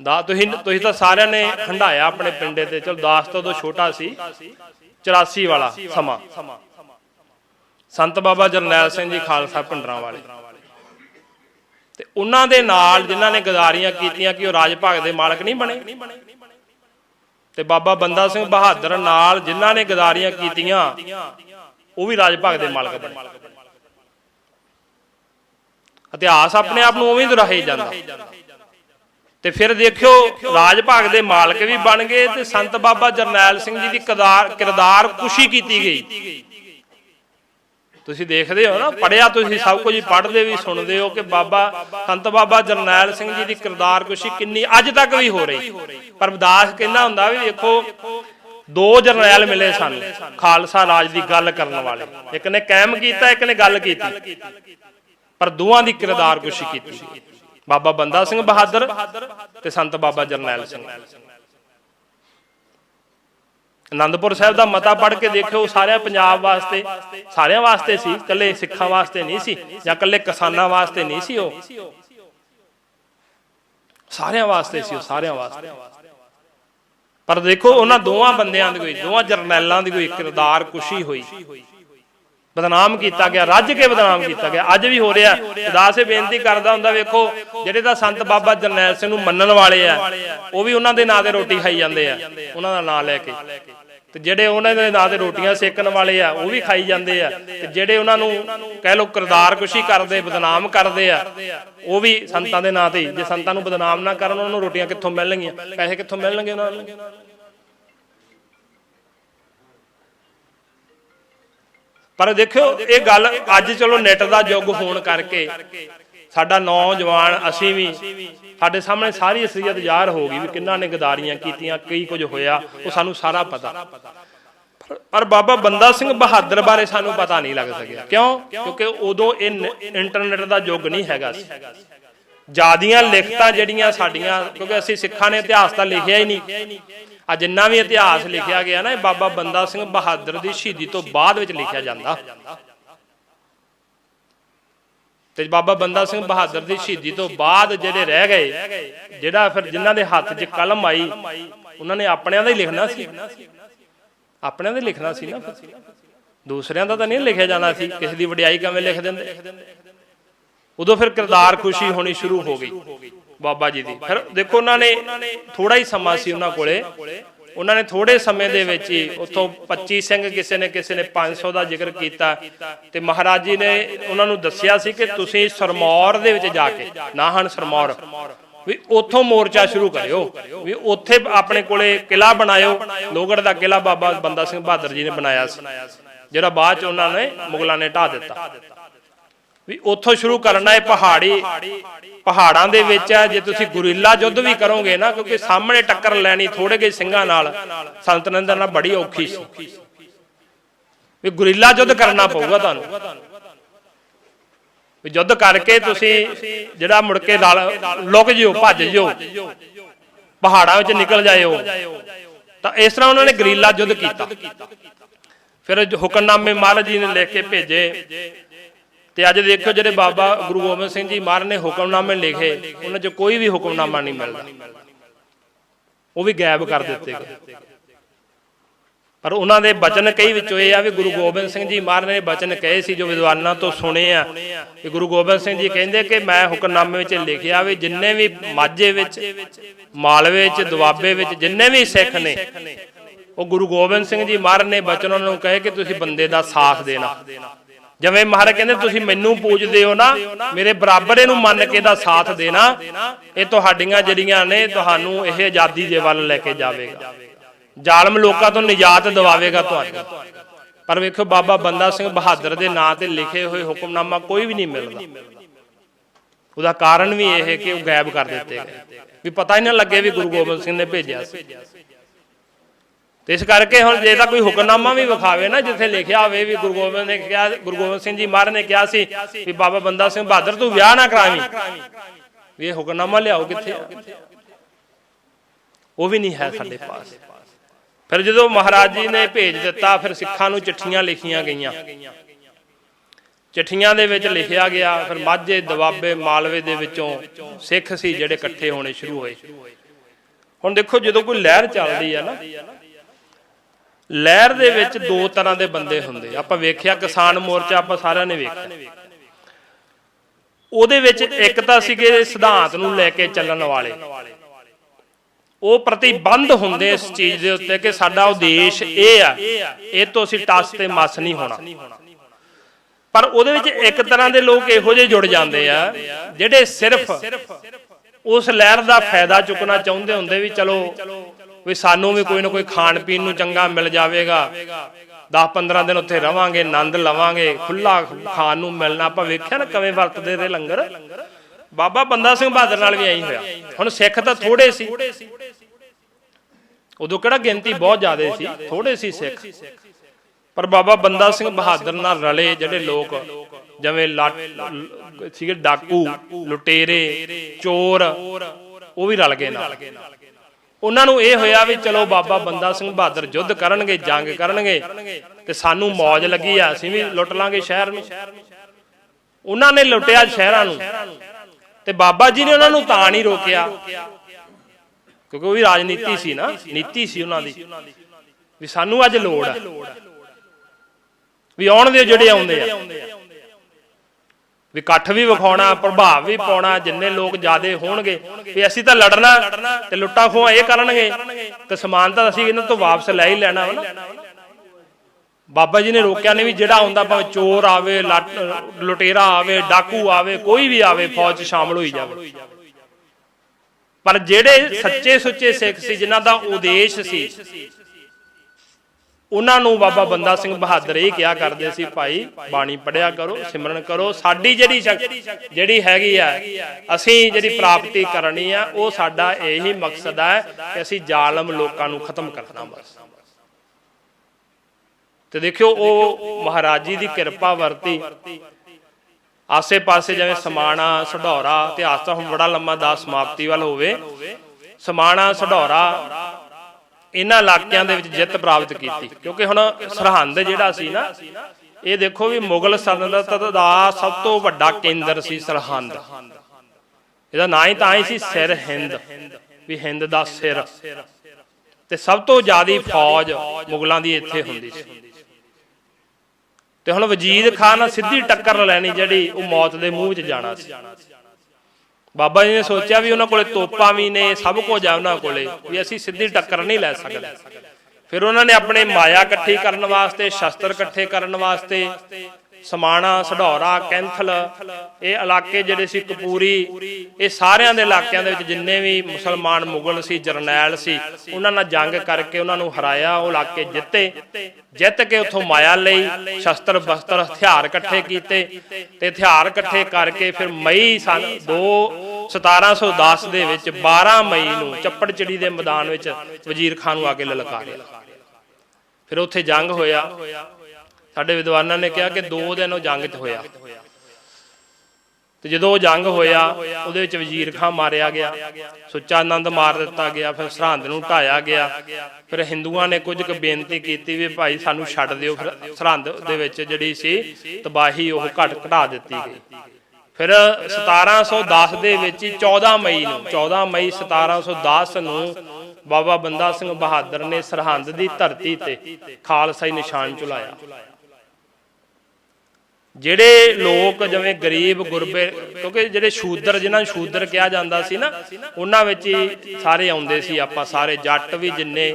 ਦਾ ਤੁਸੀਂ ਤੁਸੀਂ ਤਾਂ ਸਾਰਿਆਂ ਨੇ ਹੰਡਾਇਆ ਆਪਣੇ ਪਿੰਡੇ ਤੇ, ਚਲ ਦਾਸ ਤੋਂ ਉਦੋਂ ਛੋਟਾ ਸੀ। 84 ਵਾਲਾ ਸਮਾਂ। ਸੰਤ ਬਾਬਾ ਜਰਨੈਲ ਸਿੰਘ ਜੀ ਖਾਲਸਾ ਪਿੰਡਰਾਂ ਵਾਲੇ। ਤੇ ਉਹਨਾਂ ਦੇ ਨਾਲ ਜਿਨ੍ਹਾਂ ਨੇ ਗਦਾਰੀਆਂ ਕੀਤੀਆਂ ਕਿ ਉਹ ਰਾਜ ਭਾਗ ਦੇ ਮਾਲਕ ਨਹੀਂ ਬਣੇ। ਤੇ ਬਾਬਾ ਬੰਦਾ ਸਿੰਘ ਬਹਾਦਰ ਨਾਲ ਜਿਨ੍ਹਾਂ ਨੇ ਗਦਾਰੀਆਂ ਕੀਤੀਆਂ, ਉਹ ਵੀ ਰਾਜ ਭਾਗ ਦੇ ਮਾਲਕ ਬਣੇ। ਇਤਿਹਾਸ ਆਪਣੇ ਆਪ ਨੂੰ ਉਵੇਂ ਦੁਹਰਾਈ ਜਾਂਦਾ। ਤੇ ਫਿਰ ਦੇਖਿਓ ਰਾਜ ਭਾਗ ਦੇ ਮਾਲਕ ਵੀ ਬਣ ਗਏ ਤੇ ਸੰਤ ਬਾਬਾ ਜਰਨੈਲ ਸਿੰਘ ਜੀ ਦੀ ਕਿਰਦਾਰ ਕਿਰਦਾਰ ਕੁਸ਼ੀ ਕੀਤੀ ਗਈ। ਤੁਸੀਂ ਦੇਖਦੇ ਹੋ ਨਾ ਪੜਿਆ ਤੁਸੀਂ ਸਭ ਕੁਝ, ਪੜ੍ਹਦੇ ਵੀ ਸੁਣਦੇ ਹੋ ਕਿ ਬਾਬਾ, ਸੰਤ ਬਾਬਾ ਜਰਨੈਲ ਸਿੰਘ ਜੀ ਦੀ ਕਿਰਦਾਰ ਕੁਸ਼ੀ ਕਿੰਨੀ ਅੱਜ ਤੱਕ ਵੀ ਹੋ ਰਹੀ। ਪਰ ਵਿਦਾਸ ਕਹਿੰਦਾ ਹੁੰਦਾ ਵੀ ਦੇਖੋ, ਦੋ ਜਰਨੈਲ ਮਿਲੇ ਸਨ, ਖਾਲਸਾ ਰਾਜ ਦੀ ਗੱਲ ਕਰਨ ਵਾਲੇ। ਇੱਕ ਨੇ ਕਾਇਮ ਕੀਤਾ, ਇੱਕ ਨੇ ਗੱਲ ਕੀਤੀ। ਪਰ ਦੋਵਾਂ ਦੀ ਕਿਰਦਾਰ ਕੁਸ਼ੀ ਕੀਤੀ। ਬਾਬਾ ਬੰਦਾ ਸਿੰਘ ਬਹਾਦਰ ਤੇ ਸੰਤ ਬਾਬਾ ਜਰਨੈਲ ਸਿੰਘ। ਆਨੰਦਪੁਰ ਸਾਹਿਬ ਦਾ ਮਤਾ ਪੜ੍ਹ ਕੇ ਦੇਖਿਓ, ਸਾਰਿਆਂ ਪੰਜਾਬ ਵਾਸਤੇ, ਸਾਰਿਆਂ ਵਾਸਤੇ ਸੀ, ਇਕੱਲੇ ਸਿੱਖਾਂ ਵਾਸਤੇ ਨਹੀਂ ਸੀ, ਜਾਂ ਇਕੱਲੇ ਕਿਸਾਨਾਂ ਵਾਸਤੇ ਨਹੀਂ ਸੀ ਉਹ। ਸਾਰਿਆਂ ਵਾਸਤੇ ਸੀ ਉਹ, ਸਾਰਿਆਂ ਵਾਸਤੇ। ਪਰ ਦੇਖੋ, ਉਹਨਾਂ ਦੋਵਾਂ ਬੰਦਿਆਂ ਦੀ ਕੋਈ, ਦੋਵਾਂ ਜਰਨੈਲਾਂ ਦੀ ਕੋਈ ਕਿਰਦਾਰ ਕੁਸ਼ੀ ਹੋਈ। ਬਦਨਾਮ ਕੀਤਾ ਗਿਆ ਰੱਜ ਕੇ ਬਦਨਾਮ ਕੀਤਾ ਗਿਆ। ਅੱਜ ਵੀ ਹੋ ਰਿਹਾ। ਦਾਸੇ ਬੇਨਤੀ ਕਰਦਾ ਹੁੰਦਾ ਵੇਖੋ ਜਿਹੜੇ ਤਾਂ ਸੰਤ ਬਾਬਾ ਜਰਨੈਲ ਸਿੰਘ ਨੂੰ ਮੰਨਣ ਵਾਲੇ ਆ ਉਹ ਵੀ ਉਹਨਾਂ ਦੇ ਨਾਂ ਤੇ ਰੋਟੀ ਖਾਈ ਜਾਂਦੇ ਆ। ਉਹਨਾਂ ਦਾ ਨਾਂ ਲੈ ਕੇ। ਤੇ ਜਿਹੜੇ ਉਹਨਾਂ ਦੇ ਨਾਂ ਤੇ ਰੋਟੀਆਂ ਸੇਕਣ ਵਾਲੇ ਆ ਉਹ ਵੀ ਖਾਈ ਜਾਂਦੇ ਆ। ਤੇ ਜਿਹੜੇ ਉਹਨਾਂ ਨੂੰ ਕਹਿ ਲੋ ਕਿਰਦਾਰ ਕੁਸ਼ੀ ਕਰਦੇ ਬਦਨਾਮ ਕਰਦੇ ਆ ਉਹ ਵੀ ਸੰਤਾਂ ਦੇ ਨਾਂ ਤੇ। ਜੇ ਸੰਤਾਂ ਨੂੰ ਬਦਨਾਮ ਨਾ ਕਰਨ ਉਹਨਾਂ ਨੂੰ ਰੋਟੀਆਂ ਕਿੱਥੋਂ ਮਿਲਣਗੀਆਂ? ਪੈਸੇ ਕਿੱਥੋਂ ਮਿਲਣਗੇ ਉਹਨਾਂ ਨੂੰ? ਪਰ ਦੇਖਿਓ ਇਹ ਗੱਲ ਅੱਜ ਚਲੋ ਨੈਟ ਦਾ ਯੁੱਗ ਹੋਣ ਕਰਕੇ ਸਾਡਾ ਨੌਜਵਾਨ ਅਸੀਂ ਵੀ ਸਾਡੇ ਸਾਹਮਣੇ ਸਾਰੀ ਅਸਲੀਅਤ ਜ਼ਾਹਰ ਹੋ ਗਈ ਵੀ ਕਿੰਨਾ ਨੇ ਗਦਾਰੀਆਂ ਕੀਤੀਆਂ ਕਈ ਕੁਝ ਹੋਇਆ ਉਹ ਸਾਨੂੰ ਸਾਰਾ ਪਤਾ। ਪਰ- ਬਾਬਾ ਬੰਦਾ ਸਿੰਘ ਬਹਾਦਰ ਬਾਰੇ ਸਾਨੂੰ ਪਤਾ ਨਹੀਂ ਲੱਗ ਸਕਿਆ। ਕਿਉਂ? ਕਿਉਂਕਿ ਉਦੋਂ ਇਹ ਇੰਟਰਨੈਟ ਦਾ ਯੁੱਗ ਨਹੀਂ ਹੈਗਾ ਸੀ। ਜਿਆਦੀਆਂ ਲਿਖਤਾਂ ਜਿਹੜੀਆਂ ਸਾਡੀਆਂ, ਕਿਉਂਕਿ ਅਸੀਂ ਸਿੱਖਾਂ ਨੇ ਇਤਿਹਾਸ ਤਾਂ ਲਿਖਿਆ ਹੀ ਨਹੀਂ। ਆ ਜਿੰਨਾ ਵੀ ਇਤਿਹਾਸ ਲਿਖਿਆ ਗਿਆ ਨਾ, ਇਹ ਬਾਬਾ ਬੰਦਾ ਸਿੰਘ ਬਹਾਦਰ ਦੀ ਸ਼ਹੀਦੀ ਤੋਂ ਬਾਅਦ ਵਿੱਚ ਲਿਖਿਆ ਜਾਂਦਾ। ਤੇ ਬਾਬਾ ਬੰਦਾ ਸਿੰਘ ਬਹਾਦਰ ਦੀ ਸ਼ਹੀਦੀ ਤੋਂ ਬਾਅਦ ਜਿਹੜੇ ਰਹਿ ਗਏ, ਜਿਹੜਾ ਫਿਰ ਜਿਨ੍ਹਾਂ ਦੇ ਹੱਥ 'ਚ ਕਲਮ ਆਈ, ਉਹਨਾਂ ਨੇ ਆਪਣਿਆਂ ਦਾ ਹੀ ਲਿਖਣਾ ਸੀ। ਆਪਣਿਆਂ ਦਾ ਲਿਖਣਾ ਸੀ ਨਾ ਦੂਸਰਿਆਂ ਦਾ ਤਾਂ ਨਹੀਂ ਲਿਖਿਆ ਜਾਣਾ ਸੀ। ਕਿਸੇ ਦੀ ਵਡਿਆਈ ਕਿਵੇਂ ਲਿਖ ਦਿੰਦੇ? ਉਦੋਂ ਫਿਰ ਕਿਰਦਾਰ ਖੁਸ਼ੀ ਹੋਣੀ ਸ਼ੁਰੂ ਹੋ ਗਈ ਬਾਬਾ ਜੀ ਦੀ। ਫਿਰ ਦੇਖੋ ਉਹਨਾਂ ਨੇ ਥੋੜਾ ਹੀ ਸਮਾਂ ਸੀ ਉਹਨਾਂ ਕੋਲੇ। ਉਹਨਾਂ ਨੇ ਥੋੜੇ ਸਮੇਂ ਦੇ ਵਿੱਚ ਹੀ ਉੱਥੋਂ 25 ਸਿੰਘ ਕਿਸੇ ਨੇ ਕਿਸੇ ਨੇ 500 ਦਾ ਜ਼ਿਕਰ ਕੀਤਾ ਤੇ ਮਹਾਰਾਜ ਜੀ ਨੇ ਉਹਨਾਂ ਨੂੰ ਦੱਸਿਆ ਸੀ ਕਿ ਤੁਸੀਂ ਸਰਮੌਰ ਦੇ ਵਿੱਚ ਜਾ ਕੇ, ਨਾਹਨ ਸਰਮੌਰ, ਵੀ ਉੱਥੋਂ ਮੋਰਚਾ ਸ਼ੁਰੂ ਕਰਿਓ, ਵੀ ਉੱਥੇ ਆਪਣੇ ਕੋਲੇ ਕਿਲਾ ਬਣਾਇਓ। ਲੋਹਗੜ੍ਹ ਦਾ ਕਿਲਾ ਬਾਬਾ ਬੰਦਾ ਸਿੰਘ ਬਹਾਦਰ ਜੀ ਨੇ ਬਣਾਇਆ ਸੀ। ਜਿਹੜਾ ਬਾਅਦ ਚ ਉਹਨਾਂ ਨੇ ਮੁਗਲਾਂ ਨੇ ਢਾ ਦਿੱਤਾ। ਵੀ ਉੱਥੋਂ ਸ਼ੁਰੂ ਕਰਨਾ ਹੈ ਪਹਾੜੀ ਪਹਾੜਾਂ ਦੇ ਵਿੱਚ ਹੈ। ਜੇ ਤੁਸੀਂ ਗੁਰੀਲਾ ਯੁੱਧ ਵੀ ਕਰੋਗੇ ਨਾ, ਕਿਉਂਕਿ ਸਾਹਮਣੇ ਟੱਕਰ ਲੈਣੀ ਥੋੜੇ ਜਿਹੇ ਸਿੰਘਾਂ ਨਾਲ ਸੰਤਨੰਦ ਨਾਲ ਬੜੀ ਔਖੀ ਸੀ। ਵੀ ਗੁਰੀਲਾ ਯੁੱਧ ਕਰਨਾ ਪਊਗਾ ਤੁਹਾਨੂੰ। ਵੀ ਯੁੱਧ ਕਰਕੇ ਤੁਸੀਂ ਜਿਹੜਾ ਮੁੜ ਕੇ ਲੁਕ ਜਿਓ, ਭੱਜ ਜਿਓ, ਪਹਾੜਾਂ ਵਿੱਚ ਨਿਕਲ ਜਾਇਓ। ਤਾਂ ਇਸ ਤਰ੍ਹਾਂ ਉਹਨਾਂ ਨੇ ਗਰੀਲਾ ਯੁੱਧ ਕੀਤਾ। ਫਿਰ ਹੁਕਮਨਾਮੇ ਮਹਾਰਾਜ ਜੀ ਨੇ ਲਿਖ ਕੇ ਭੇਜੇ ਤੇ ਅੱਜ ਦੇਖੋ ਜਿਹੜੇ ਬਾਬਾ ਗੁਰੂ ਗੋਬਿੰਦ ਸਿੰਘ ਜੀ ਮਹਾਰਾਜ ਨੇ ਹੁਕਮਨਾਮੇ ਲਿਖੇ, ਉਹਨਾਂ 'ਚ ਕੋਈ ਵੀ ਹੁਕਮਨਾਮਾ ਨਹੀਂ ਮਿਲਦਾ। ਉਹ ਵੀ ਗਾਇਬ ਕਰ ਦਿੱਤੇ ਗਏ। ਪਰ ਉਹਨਾਂ ਦੇ ਬਚਨ ਕਈ ਵਿੱਚੋਂ ਇਹ ਆ ਵੀ ਗੁਰੂ ਗੋਬਿੰਦ ਸਿੰਘ ਜੀ ਮਹਾਰਾਜ ਨੇ ਬਚਨ ਕਹੇ ਸੀ ਜੋ ਵਿਦਵਾਨਾਂ ਤੋਂ ਸੁਣੇ ਆ। ਕਿ ਗੁਰੂ ਗੋਬਿੰਦ ਸਿੰਘ ਜੀ ਕਹਿੰਦੇ ਕਿ ਮੈਂ ਹੁਕਮਨਾਮੇ ਵਿੱਚ ਲਿਖਿਆ ਵੀ ਜਿੰਨੇ ਵੀ ਮਾਝੇ ਵਿੱਚ, ਮਾਲਵੇ ਵਿੱਚ, ਦੁਆਬੇ ਵਿੱਚ ਜਿੰਨੇ ਵੀ ਸਿੱਖ ਨੇ, ਉਹ ਗੁਰੂ ਗੋਬਿੰਦ ਸਿੰਘ ਜੀ ਮਹਾਰਾਜ ਨੇ ਬਚਨ ਉਹਨਾਂ ਨੂੰ ਕਹੇ ਕਿ ਤੁਸੀਂ ਬੰਦੇ ਦਾ ਸਾਥ ਦੇਣਾ। ਜਿਵੇਂ ਮਹਾਰਾਜ ਕਹਿੰਦੇ ਤੁਸੀਂ ਮੈਨੂੰ ਪੂਜਦੇ ਹੋ ਨਾ ਮੇਰੇ ਬਰਾਬਰ ਇਹਨੂੰ ਮੰਨ ਕੇ ਦਾ ਸਾਥ ਦੇਣਾ ਇਹ ਤੁਹਾਡੀਆਂ ਜਿਹੜੀਆਂ ਨੇ ਤੁਹਾਨੂੰ ਇਹ ਆਜ਼ਾਦੀ ਦੇ ਵੱਲ ਲੈ ਕੇ ਜਾਵੇਗਾ। ਜ਼ਾਲਮ ਲੋਕਾਂ ਤੋਂ ਨਿਜਾਤ ਦਿਵਾਵੇਗਾ ਤੁਹਾਨੂੰ ਪਰ ਵੇਖੋ ਬਾਬਾ ਬੰਦਾ ਸਿੰਘ ਬਹਾਦਰ ਦੇ ਨਾਂ ਤੇ ਲਿਖੇ ਹੋਏ ਹੁਕਮਨਾਮਾ ਕੋਈ ਵੀ ਨਹੀਂ ਮਿਲਦਾ। ਉਹਦਾ ਕਾਰਨ ਵੀ ਇਹ ਹੈ ਕਿ ਉਹ ਗਾਇਬ ਕਰ ਦਿੱਤੇ ਗਏ। ਵੀ ਪਤਾ ਹੀ ਨਾ ਲੱਗੇ ਵੀ ਗੁਰੂ ਗੋਬਿੰਦ ਸਿੰਘ ਨੇ ਭੇਜਿਆ ਸੀ। ਤੇ ਇਸ ਕਰਕੇ ਹੁਣ ਜੇ ਤਾਂ ਕੋਈ ਹੁਕਮਨਾਮਾ ਵੀ ਵਿਖਾਵੇ ਨਾ, ਜਿੱਥੇ ਲਿਖਿਆ ਹੋਵੇ ਵੀ ਗੁਰੂ ਗੋਬਿੰਦ ਨੇ ਕਿਹਾ, ਗੁਰੂ ਗੋਬਿੰਦ ਸਿੰਘ ਜੀ ਮਹਾਰਾਜ ਨੇ ਕਿਹਾ ਸੀ ਵੀ ਬਾਬਾ ਬੰਦਾ ਸਿੰਘ ਬਹਾਦਰ ਤੂੰ ਵਿਆਹ ਨਾ ਕਰਾਵੀਂ। ਵੀ ਇਹ ਹੁਕਮਨਾਮਾ ਲਿਆਓ ਕਿੱਥੇ ਉਹ ਵੀ ਨਹੀਂ ਹੈ ਸਾਡੇ ਪਾਸ। ਫਿਰ ਜਦੋਂ ਮਹਾਰਾਜ ਜੀ ਨੇ ਭੇਜ ਦਿੱਤਾ, ਫਿਰ ਸਿੱਖਾਂ ਨੂੰ ਚਿੱਠੀਆਂ ਲਿਖੀਆਂ ਗਈਆਂ। ਚਿੱਠੀਆਂ ਦੇ ਵਿੱਚ ਲਿਖਿਆ ਗਿਆ, ਫਿਰ ਮਾਝੇ ਦਵਾਬੇ ਮਾਲਵੇ ਦੇ ਵਿੱਚੋਂ ਸਿੱਖ ਸੀ ਜਿਹੜੇ ਇਕੱਠੇ ਹੋਣੇ ਸ਼ੁਰੂ ਹੋਏ। ਹੁਣ ਦੇਖੋ ਜਦੋਂ ਕੋਈ ਲਹਿਰ ਚੱਲਦੀ ਆ ਨਾ ਲਹਿਰ ਦੇ ਵਿੱਚ ਦੋ ਤਰ੍ਹਾਂ ਦੇ ਬੰਦੇ ਹੁੰਦੇ। ਆਪਾਂ ਵੇਖਿਆ ਕਿਸਾਨ ਮੋਰਚਾ ਆਪਾਂ ਸਾਰਿਆਂ ਨੇ ਵੇਖਿਆ। ਉਹਦੇ ਵਿੱਚ ਇੱਕ ਤਾਂ ਸੀਗੇ ਸਿਧਾਂਤ ਨੂੰ ਲੈ ਕੇ ਚੱਲਣ ਵਾਲੇ। ਉਹ ਪ੍ਰਤੀਬੰਧ ਹੁੰਦੇ ਇਸ ਚੀਜ਼ ਦੇ ਉੱਤੇ ਕਿ ਸਾਡਾ ਉਦੇਸ਼ ਇਹ ਆ ਇਹ ਤੋਂ ਅਸੀਂ ਟਸ ਤੇ ਮਸ ਨਹੀਂ ਹੋਣਾ। ਪਰ ਉਹਦੇ ਵਿੱਚ ਇੱਕ ਤਰ੍ਹਾਂ ਦੇ ਲੋਕ ਇਹੋ ਜਿਹੇ ਜੁੜ ਜਾਂਦੇ ਆ ਜਿਹੜੇ ਸਿਰਫ ਉਸ ਲਹਿਰ ਦਾ ਫਾਇਦਾ ਚੁੱਕਣਾ ਚਾਹੁੰਦੇ ਹੁੰਦੇ ਵੀ ਚਲੋ ਵੀ ਸਾਨੂੰ ਵੀ ਕੋਈ ਨਾ ਕੋਈ ਖਾਣ ਪੀਣ ਨੂੰ ਚੰਗਾ ਮਿਲ ਜਾਵੇਗਾ। 10-15 ਦਿਨ ਉੱਥੇ ਰਵਾਂਗੇ ਆਨੰਦ ਲਵਾਂਗੇ ਖੁੱਲਾ ਖਾਣ ਨੂੰ ਮਿਲਣਾ। ਆਪਾਂ ਵੇਖਿਆ ਨਾ ਕਿਵੇਂ ਵਰਤਦੇ ਰਹੇ ਲੰਗਰ। ਬਾਬਾ ਬੰਦਾ ਸਿੰਘ ਬਹਾਦਰ ਨਾਲ ਵੀ ਐਂ ਹੋਇਆ। ਹੁਣ ਸਿੱਖ ਤਾਂ ਥੋੜੇ ਸੀ। ਉਦੋਂ ਕਿਹੜਾ ਗਿਣਤੀ ਬਹੁਤ ਜ਼ਿਆਦਾ ਸੀ। ਥੋੜੇ ਸੀ। ਸਿੱਖ। ਪਰ ਬਾਬਾ ਬੰਦਾ ਸਿੰਘ ਬਹਾਦਰ ਨਾਲ ਰਲੇ ਜਿਹੜੇ ਲੋਕ ਜਿਵੇਂ ਲੱਟ ਸੀਗੇ ਡਾਕੂ ਲੁਟੇਰੇ ਚੋਰ ਉਹ ਵੀ ਰਲ ਗਏ ਨਾਲ। ਉਹਨਾਂ ਨੂੰ ਇਹ ਹੋਇਆ ਵੀ ਚਲੋ ਬਾਬਾ ਬੰਦਾ ਸਿੰਘ ਬਹਾਦਰ ਯੁੱਧ ਕਰਨਗੇ, ਜੰਗ ਕਰਨਗੇ ਤੇ ਸਾਨੂੰ ਮੌਜ ਲੱਗੀ ਆ, ਅਸੀਂ ਵੀ ਲੁੱਟ ਲਾਂਗੇ ਸ਼ਹਿਰ ਨੂੰ। ਉਹਨਾਂ ਨੇ ਲੁੱਟਿਆ ਸ਼ਹਿਰਾਂ ਨੂੰ ਤੇ ਬਾਬਾ ਜੀ ਨੇ ਉਹਨਾਂ ਨੂੰ ਤਾਂ ਨਹੀਂ ਰੋਕਿਆ। ਕਿਉਂਕਿ ਉਹ ਵੀ ਰਾਜਨੀਤੀ ਸੀ ਨਾ, ਨੀਤੀ ਸੀ ਉਹਨਾਂ ਦੀ। ਵੀ ਸਾਨੂੰ ਅੱਜ ਲੋੜ ਆ। ਵੀ ਆਉਣ ਦੇ ਜਿਹੜੇ ਆਉਂਦੇ ਆ। ਵੀ ਇਕੱਠ ਵੀ ਵਿਖਾਉਣਾ ਪ੍ਰਭਾਵ ਵੀ ਪਾਉਣਾ ਜਿੰਨੇ ਲੋਕ ਜ਼ਿਆਦੇ ਹੋਣਗੇ ਵੀ ਅਸੀਂ ਤਾਂ ਲੜਨਾ ਤੇ ਲੁੱਟਾਂ ਖੋਹਾਂ ਇਹ ਕਰਨਗੇ ਤੇ ਸਮਾਨ ਤਾਂ ਅਸੀਂ ਇਹਨਾਂ ਤੋਂ ਵਾਪਸ ਲੈ ਹੀ ਲੈਣਾ ਵਾ ਨਾ। ਬਾਬਾ ਜੀ ਨੇ ਰੋਕਿਆ ਨਹੀਂ ਵੀ ਜਿਹੜਾ ਆਉਂਦਾ ਭਾਵੇਂ ਚੋਰ ਆਵੇ ਲੱਟ- ਲੁਟੇਰਾ ਆਵੇ ਡਾਕੂ ਆਵੇ ਕੋਈ ਵੀ ਆਵੇ ਫੌਜ 'ਚ ਸ਼ਾਮਲ ਹੋਈ ਜਾਵੇ। ਪਰ ਜਿਹੜੇ ਸੱਚੇ ਸੁੱਚੇ ਸਿੱਖ ਸੀ ਜਿਨ੍ਹਾਂ ਦਾ ਉਦੇਸ਼ ਸੀ ਉਹਨਾਂ ਨੂੰ ਬਾਬਾ ਬੰਦਾ ਸਿੰਘ ਬਹਾਦਰ ਇਹ ਕਿਹਾ ਕਰਦੇ ਸੀ, ਭਾਈ, ਬਾਣੀ ਪੜਿਆ ਕਰੋ, ਸਿਮਰਨ ਕਰੋ। ਸਾਡੀ ਜਿਹੜੀ ਜਿਹੜੀ ਹੈਗੀ ਆ, ਅਸੀਂ ਜਿਹੜੀ ਪ੍ਰਾਪਤੀ ਕਰਨੀ ਆ, ਉਹ ਸਾਡਾ ਇਹੀ ਮਕਸਦ ਹੈ ਕਿ ਅਸੀਂ ਜ਼ਾਲਮ ਲੋਕਾਂ ਨੂੰ ਖਤਮ ਕਰਨਾ ਬਸ। ਤੇ ਦੇਖਿਓ, ਉਹ ਮਹਾਰਾਜ ਜੀ ਦੀ ਕਿਰਪਾ ਵਰਤੀ। ਆਸੇ-ਪਾਸੇ ਜਿਵੇਂ ਸਮਾਣਾ, ਸਢੌਰਾ ਇਤਿਹਾਸ ਤਾਂ ਹੁਣ ਬੜਾ ਲੰਮਾ ਦਾ ਸਮਾਪਤੀ ਵੱਲ ਹੋਵੇ। ਸਮਾਣਾ, ਸਢੌਰਾ ਇਹਨਾਂ ਇਲਾਕਿਆਂ ਦੇ ਵਿੱਚ ਜਿੱਤ ਪ੍ਰਾਪਤ ਕੀਤੀ। ਕਿਉਂਕਿ ਹੁਣ ਸਰਹੰਦ ਜਿਹੜਾ ਸੀ ਨਾ, ਇਹ ਦੇਖੋ ਵੀ ਮੁਗਲ ਸਲਤਨਤ ਦਾ ਸਭ ਤੋਂ ਵੱਡਾ ਕੇਂਦਰ ਸੀ ਸਰਹੰਦ। ਇਹਦਾ ਨਾਂ ਹੀ ਤਾਂ ਹੀ ਸੀ ਸਿਰ ਹਿੰਦ, ਵੀ ਹਿੰਦ ਦਾ ਸਿਰ। ਤੇ ਸਭ ਤੋਂ ਜ਼ਿਆਦੀ ਫੌਜ ਮੁਗਲਾਂ ਦੀ ਇੱਥੇ ਹੁੰਦੀ ਸੀ। ਤੇ ਹੁਣ ਵਜੀਦ ਖਾਨ ਨਾਲ ਸਿੱਧੀ ਟੱਕਰ ਲੈਣੀ ਜਿਹੜੀ ਉਹ ਮੌਤ ਦੇ ਮੂੰਹ ਵਿੱਚ ਜਾਣਾ ਸੀ। ਬਾਬਾ ਜੀ ਨੇ ਸੋਚਿਆ ਵੀ ਉਹਨਾਂ ਕੋਲੇ ਤੋਪਾਂ ਵੀ ਨੇ, ਸਭ ਕੁਝ ਆ ਉਹਨਾਂ ਕੋਲੇ, ਵੀ ਅਸੀਂ ਸਿੱਧੀ ਟੱਕਰ ਨਹੀਂ ਲੈ ਸਕਦੇ। ਫਿਰ ਉਹਨਾਂ ਨੇ ਆਪਣੇ ਮਾਇਆ ਇਕੱਠੀ ਕਰਨ ਵਾਸਤੇ, ਸ਼ਸਤਰ ਇਕੱਠੇ ਕਰਨ ਵਾਸਤੇ ਸਮਾਣਾ, ਸਢੌਰਾ, ਕੈਂਥਲ, ਇਹ ਇਲਾਕੇ ਜਿਹੜੇ ਸੀ ਕਪੂਰੀ, ਇਹ ਸਾਰਿਆਂ ਦੇ ਇਲਾਕਿਆਂ ਦੇ ਵਿੱਚ ਜਿੰਨੇ ਵੀ ਮੁਸਲਮਾਨ ਮੁਗਲ ਸੀ, ਜਰਨੈਲ ਸੀ, ਉਹਨਾਂ ਨਾਲ ਜੰਗ ਕਰਕੇ ਉਹਨਾਂ ਨੂੰ ਹਰਾਇਆ, ਉਹ ਇਲਾਕੇ ਜਿੱਤੇ, ਜਿੱਤ ਕੇ ਉੱਥੋਂ ਮਾਇਆ ਲਈ ਸ਼ਸਤਰ ਬਸਤਰ ਹਥਿਆਰ ਇਕੱਠੇ ਕੀਤੇ ਤੇ ਹਥਿਆਰ ਇਕੱਠੇ ਕਰਕੇ ਫਿਰ ਮਈ ਸਨ 2 1710 ਦੇ ਵਿੱਚ 12 ਮਈ ਨੂੰ ਚੱਪੜਚਿੜੀ ਦੇ ਮੈਦਾਨ ਵਿੱਚ ਵਜ਼ੀਰ ਖਾਨ ਨੂੰ ਆ ਕੇ ਲਲਕਾਰਿਆ। ਫਿਰ ਉੱਥੇ ਜੰਗ ਹੋਇਆ। ਸਾਡੇ ਵਿਦਵਾਨਾਂ ਨੇ ਕਿਹਾ ਕਿ 2 ਦਿਨ ਉਹ ਜੰਗ 'ਚ ਹੋਇਆ। ਤੇ ਜਦੋਂ ਉਹ ਜੰਗ ਹੋਇਆ ਉਹਦੇ ਵਿੱਚ ਵਜ਼ੀਰ ਖਾਨ ਮਾਰਿਆ ਗਿਆ। ਸੁੱਚਾ ਆਨੰਦ ਮਾਰ ਦਿੱਤਾ ਗਿਆ ਫਿਰ ਸਰਹੰਦ ਨੂੰ ਢਾਇਆ ਗਿਆ। ਫਿਰ ਹਿੰਦੂਆਂ ਨੇ ਕੁਝ ਕੁ ਬੇਨਤੀ ਕੀਤੀ ਵੀ ਭਾਈ ਸਾਨੂੰ ਛੱਡ ਦਿਓ ਫਿਰ ਸਰਹੰਦ ਦੇ ਵਿੱਚ ਜਿਹੜੀ ਸੀ ਤਬਾਹੀ ਉਹ ਘਟ ਘਟਾ ਦਿੱਤੀ ਗਈ। ਫਿਰ 1710 ਦੇ ਵਿੱਚ ਹੀ 14 ਮਈ ਨੂੰ 14 ਮਈ 1710 ਨੂੰ ਬਾਬਾ ਬੰਦਾ ਸਿੰਘ ਬਹਾਦਰ ਨੇ ਸਰਹੰਦ ਦੀ ਧਰਤੀ ਤੇ ਖਾਲਸਾਈ ਨਿਸ਼ਾਨ ਚੁਲਾਇਆ। ਜਿਹੜੇ ਲੋਕ ਜਿਵੇਂ ਗਰੀਬ, ਗੁਰਬੇ, ਕਿਉਂਕਿ ਜਿਹੜੇ ਸ਼ੂਦਰ, ਜਿਨ੍ਹਾਂ ਨੂੰ ਸ਼ੂਦਰ ਕਿਹਾ ਜਾਂਦਾ ਸੀ ਨਾ, ਉਹਨਾਂ ਵਿੱਚ ਹੀ ਸਾਰੇ ਆਉਂਦੇ ਸੀ ਆਪਾਂ ਸਾਰੇ, ਜੱਟ ਵੀ ਜਿੰਨੇ,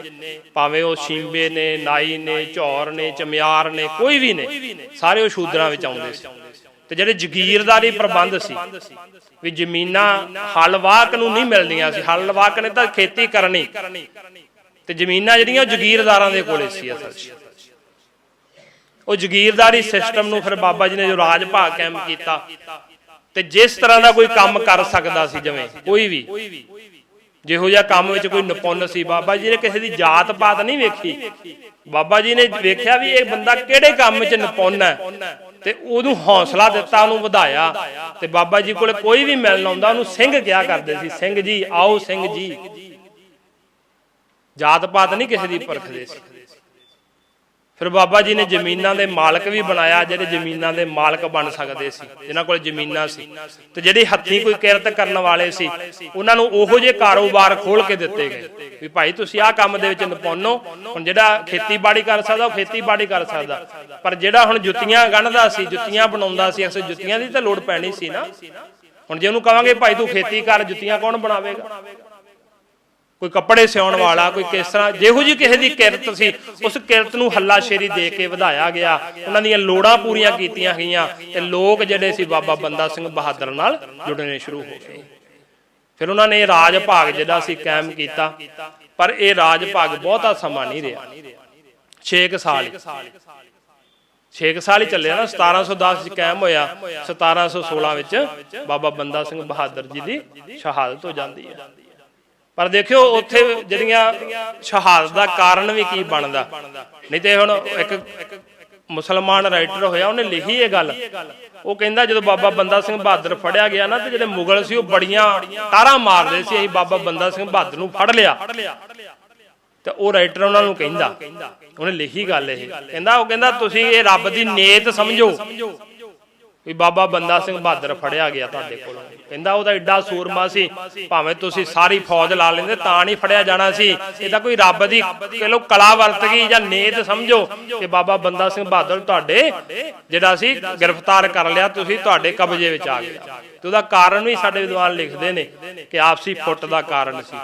ਭਾਵੇਂ ਉਹ ਸ਼ੀਂਬੇ ਨੇ, ਨਾਈ ਨੇ ਝੌਰ ਨੇ, ਚਮਿਆਰ ਨੇ, ਕੋਈ ਵੀ ਨੇ, ਸਾਰੇ ਉਹ ਸ਼ੂਦਰਾਂ ਵਿੱਚ ਆਉਂਦੇ ਸੀ। ਤੇ ਜਿਹੜੇ ਜ਼ਗੀਰਦਾਰੀ ਪ੍ਰਬੰਧ ਸੀ, ਵੀ ਜ਼ਮੀਨਾਂ ਹਲਵਾਕ ਨੂੰ ਨਹੀਂ ਮਿਲਦੀਆਂ ਸੀ, ਹਲਵਾਕ ਨੇ ਤਾਂ ਖੇਤੀ ਕਰਨੀ, ਤੇ ਜ਼ਮੀਨਾਂ ਜਿਹੜੀਆਂ ਉਹ ਜ਼ਗੀਰਦਾਰਾਂ ਦੇ ਕੋਲੇ ਸੀ, ਅਸਲ 'ਚ। ਉਹ ਜ਼ਗੀਰਦਾਰੀ ਸਿਸਟਮ ਨੂੰ ਫਿਰ ਬਾਬਾ ਜੀ ਨੇ ਜੋ ਰਾਜ ਭਾਗ ਕਾਇਮ ਕੀਤਾ ਤੇ ਜਿਸ ਤਰ੍ਹਾਂ ਦਾ ਕੋਈ ਕੰਮ ਕਰ ਸਕਦਾ ਸੀ ਜਿਵੇਂ, ਕੋਈ ਵੀ। ਜਿਹੋ ਜਿਹਾ ਕੰਮ ਵਿੱਚ ਕੋਈ ਨਿਪੁੰਨ ਸੀ। ਬਾਬਾ ਜੀ ਨੇ ਕਿਸੇ ਦੀ ਜਾਤ ਪਾਤ ਨਹੀਂ ਵੇਖੀ। ਬਾਬਾ ਜੀ ਨੇ ਵੇਖਿਆ ਵੀ ਇਹ ਬੰਦਾ ਕਿਹੜੇ ਕੰਮ ਵਿੱਚ ਨਿਪੁੰਨ ਹੈ ਤੇ ਉਹਨੂੰ ਹੌਸਲਾ ਦਿੱਤਾ, ਉਹਨੂੰ ਵਧਾਇਆ ਤੇ ਬਾਬਾ ਜੀ ਕੋਲੇ ਕੋਈ ਵੀ ਮਿਲਣ ਆਉਂਦਾ, ਉਹਨੂੰ ਸਿੰਘ ਕਿਹਾ ਕਰਦੇ ਸੀ, ਸਿੰਘ ਜੀ, ਆਓ, ਸਿੰਘ ਜੀ। ਜਾਤ ਪਾਤ ਨਹੀਂ ਕਿਸੇ ਦੀ ਪਰਖਦੇ ਸੀ। ਫਿਰ ਬਾਬਾ ਜੀ ਨੇ ਜ਼ਮੀਨਾਂ ਦੇ ਮਾਲਕ ਵੀ ਬਣਾਇਆ, ਜਿਹੜੇ ਜ਼ਮੀਨਾਂ ਦੇ ਮਾਲਕ ਬਣ ਸਕਦੇ ਸੀ, ਜਿਨ੍ਹਾਂ ਕੋਲ ਜ਼ਮੀਨਾਂ ਸੀ। ਤੇ ਜਿਹੜੇ ਹੱਥੀਂ ਕੋਈ ਕਿਰਤ ਕਰਨ ਵਾਲੇ ਸੀ, ਉਹਨਾਂ ਨੂੰ ਉਹੋ ਜਿਹੇ ਕਾਰੋਬਾਰ ਖੋਲ ਕੇ ਦਿੱਤੇ ਗਏ। ਵੀ ਭਾਈ ਤੁਸੀਂ ਆਹ ਕੰਮ ਦੇ ਵਿੱਚ ਨਿਪੁੰਨੋ ਹੁਣ ਜਿਹੜਾ ਖੇਤੀਬਾੜੀ ਕਰ ਸਕਦਾ, ਉਹ ਖੇਤੀਬਾੜੀ ਕਰ ਸਕਦਾ। ਪਰ ਜਿਹੜਾ ਹੁਣ ਜੁੱਤੀਆਂ ਗੰਢਦਾ ਸੀ, ਜੁੱਤੀਆਂ ਬਣਾਉਂਦਾ ਸੀ, ਅਕਸਰ ਜੁੱਤੀਆਂ ਦੀ ਤਾਂ ਲੋੜ ਪੈਣੀ ਸੀ ਨਾ। ਹੁਣ ਜੇ ਉਹਨੂੰ ਕਹਾਂਗੇ ਭਾਈ ਤੂੰ ਖੇਤੀ ਕਰ, ਜੁੱਤੀਆਂ ਕੌਣ ਬਣਾਵੇਗਾ? ਕੋਈ ਕੱਪੜੇ ਸਿਉਣ ਵਾਲਾ ਕੋਈ ਕਿਸ ਤਰ੍ਹਾਂ ਜਿਹੋ ਜੀ ਕਿਸੇ ਦੀ ਕਿਰਤ ਸੀ ਉਸ ਕਿਰਤ ਨੂੰ ਹੱਲਾਸ਼ੇਰੀ ਦੇ ਕੇ ਵਧਾਇਆ ਗਿਆ ਉਹਨਾਂ ਦੀਆਂ ਲੋੜਾਂ ਪੂਰੀਆਂ ਕੀਤੀਆਂ ਗਈਆਂ ਤੇ ਲੋਕ ਜਿਹੜੇ ਸੀ ਬਾਬਾ ਬੰਦਾ ਸਿੰਘ ਬਹਾਦਰ ਨਾਲ ਜੁੜਨੇ ਸ਼ੁਰੂ ਹੋ ਗਏ। ਫਿਰ ਉਹਨਾਂ ਨੇ ਰਾਜ ਭਾਗ ਜਿਹੜਾ ਸੀ ਕਾਇਮ ਕੀਤਾ ਪਰ ਇਹ ਰਾਜ ਭਾਗ ਬਹੁਤਾ ਸਮਾਂ ਨਹੀਂ ਰਿਹਾ। 6 ਸਾਲ ਹੀ। 6 ਸਾਲ ਹੀ ਚੱਲਿਆ ਨਾ 1710 ਚ ਕਾਇਮ ਹੋਇਆ 1716 ਵਿੱਚ ਬਾਬਾ ਬੰਦਾ ਸਿੰਘ ਬਹਾਦਰ ਜੀ ਦੀ ਸ਼ਹਾਦਤ ਹੋ ਜਾਂਦੀ ਹੈ। ਪਰ ਦੇਖਿਓ ਉੱਥੇ ਜਿਹੜੀਆਂ ਸ਼ਹਾਦਤ ਦਾ ਕਾਰਨ ਵੀ ਕੀ ਬਣਦਾ? ਨਹੀਂ ਤੇ ਹੁਣ ਇੱਕ ਮੁਸਲਮਾਨ ਰਾਈਟਰ ਹੋਇਆ ਉਹਨੇ ਲਿਖੀ ਇਹ ਗੱਲ। ਉਹ ਕਹਿੰਦਾ ਜਦੋਂ ਬਾਬਾ ਬੰਦਾ ਸਿੰਘ ਬਹਾਦਰ ਫੜਿਆ ਗਿਆ ਨਾ ਤੇ ਜਿਹੜੇ ਮੁਗਲ ਸੀ ਉਹ ਬੜੀਆਂ ਤਾਰਾਂ ਮਾਰਦੇ ਸੀ ਅਸੀਂ ਬਾਬਾ ਬੰਦਾ ਸਿੰਘ ਬਹਾਦਰ ਨੂੰ ਫੜ ਲਿਆ। ਤੇ ਉਹ ਰਾਈਟਰ ਉਹਨਾਂ ਨੂੰ ਕਹਿੰਦਾ। ਉਹਨੇ ਲਿਖੀ ਗੱਲ ਇਹ। ਕਹਿੰਦਾ ਉਹ ਕਹਿੰਦਾ ਤੁਸੀਂ ਇਹ ਰੱਬ ਦੀ ਨੇਤ ਸਮਝੋ। ਵੀ ਬਾਬਾ ਬੰਦਾ ਸਿੰਘ ਬਹਾਦਰ ਫੜਿਆ ਗਿਆ ਤੁਹਾਡੇ ਕੋਲ। ਕਹਿੰਦਾ ਉਹਦਾ ਐਡਾ ਸੂਰਮਾ ਸੀ, ਭਾਵੇਂ ਤੁਸੀਂ ਸਾਰੀ ਫੌਜ ਲਾ ਲੈਂਦੇ, ਤਾਂ ਨਹੀਂ ਫੜਿਆ ਜਾਣਾ ਸੀ। ਇਹ ਤਾਂ ਕੋਈ ਰੱਬ ਦੀ ਚਲੋ ਕਲਾ ਵਰਤ ਗਈ ਜਾਂ ਨੇਤ ਸਮਝੋ ਕਿ ਬਾਬਾ ਬੰਦਾ ਸਿੰਘ ਬਹਾਦਰ ਤੁਹਾਡੇ ਜਿਹੜਾ ਸੀ ਗ੍ਰਿਫਤਾਰ ਕਰ ਲਿਆ, ਤੁਸੀਂ ਤੁਹਾਡੇ ਕਬਜ਼ੇ ਵਿੱਚ ਆ ਗਿਆ ਤੇ ਉਹਦਾ ਕਾਰਨ ਵੀ ਸਾਡੇ ਵਿਦਵਾਨ ਲਿਖਦੇ ਨੇ ਕਿ ਆਪਸੀ ਫੁੱਟ ਦਾ ਕਾਰਨ ਸੀ।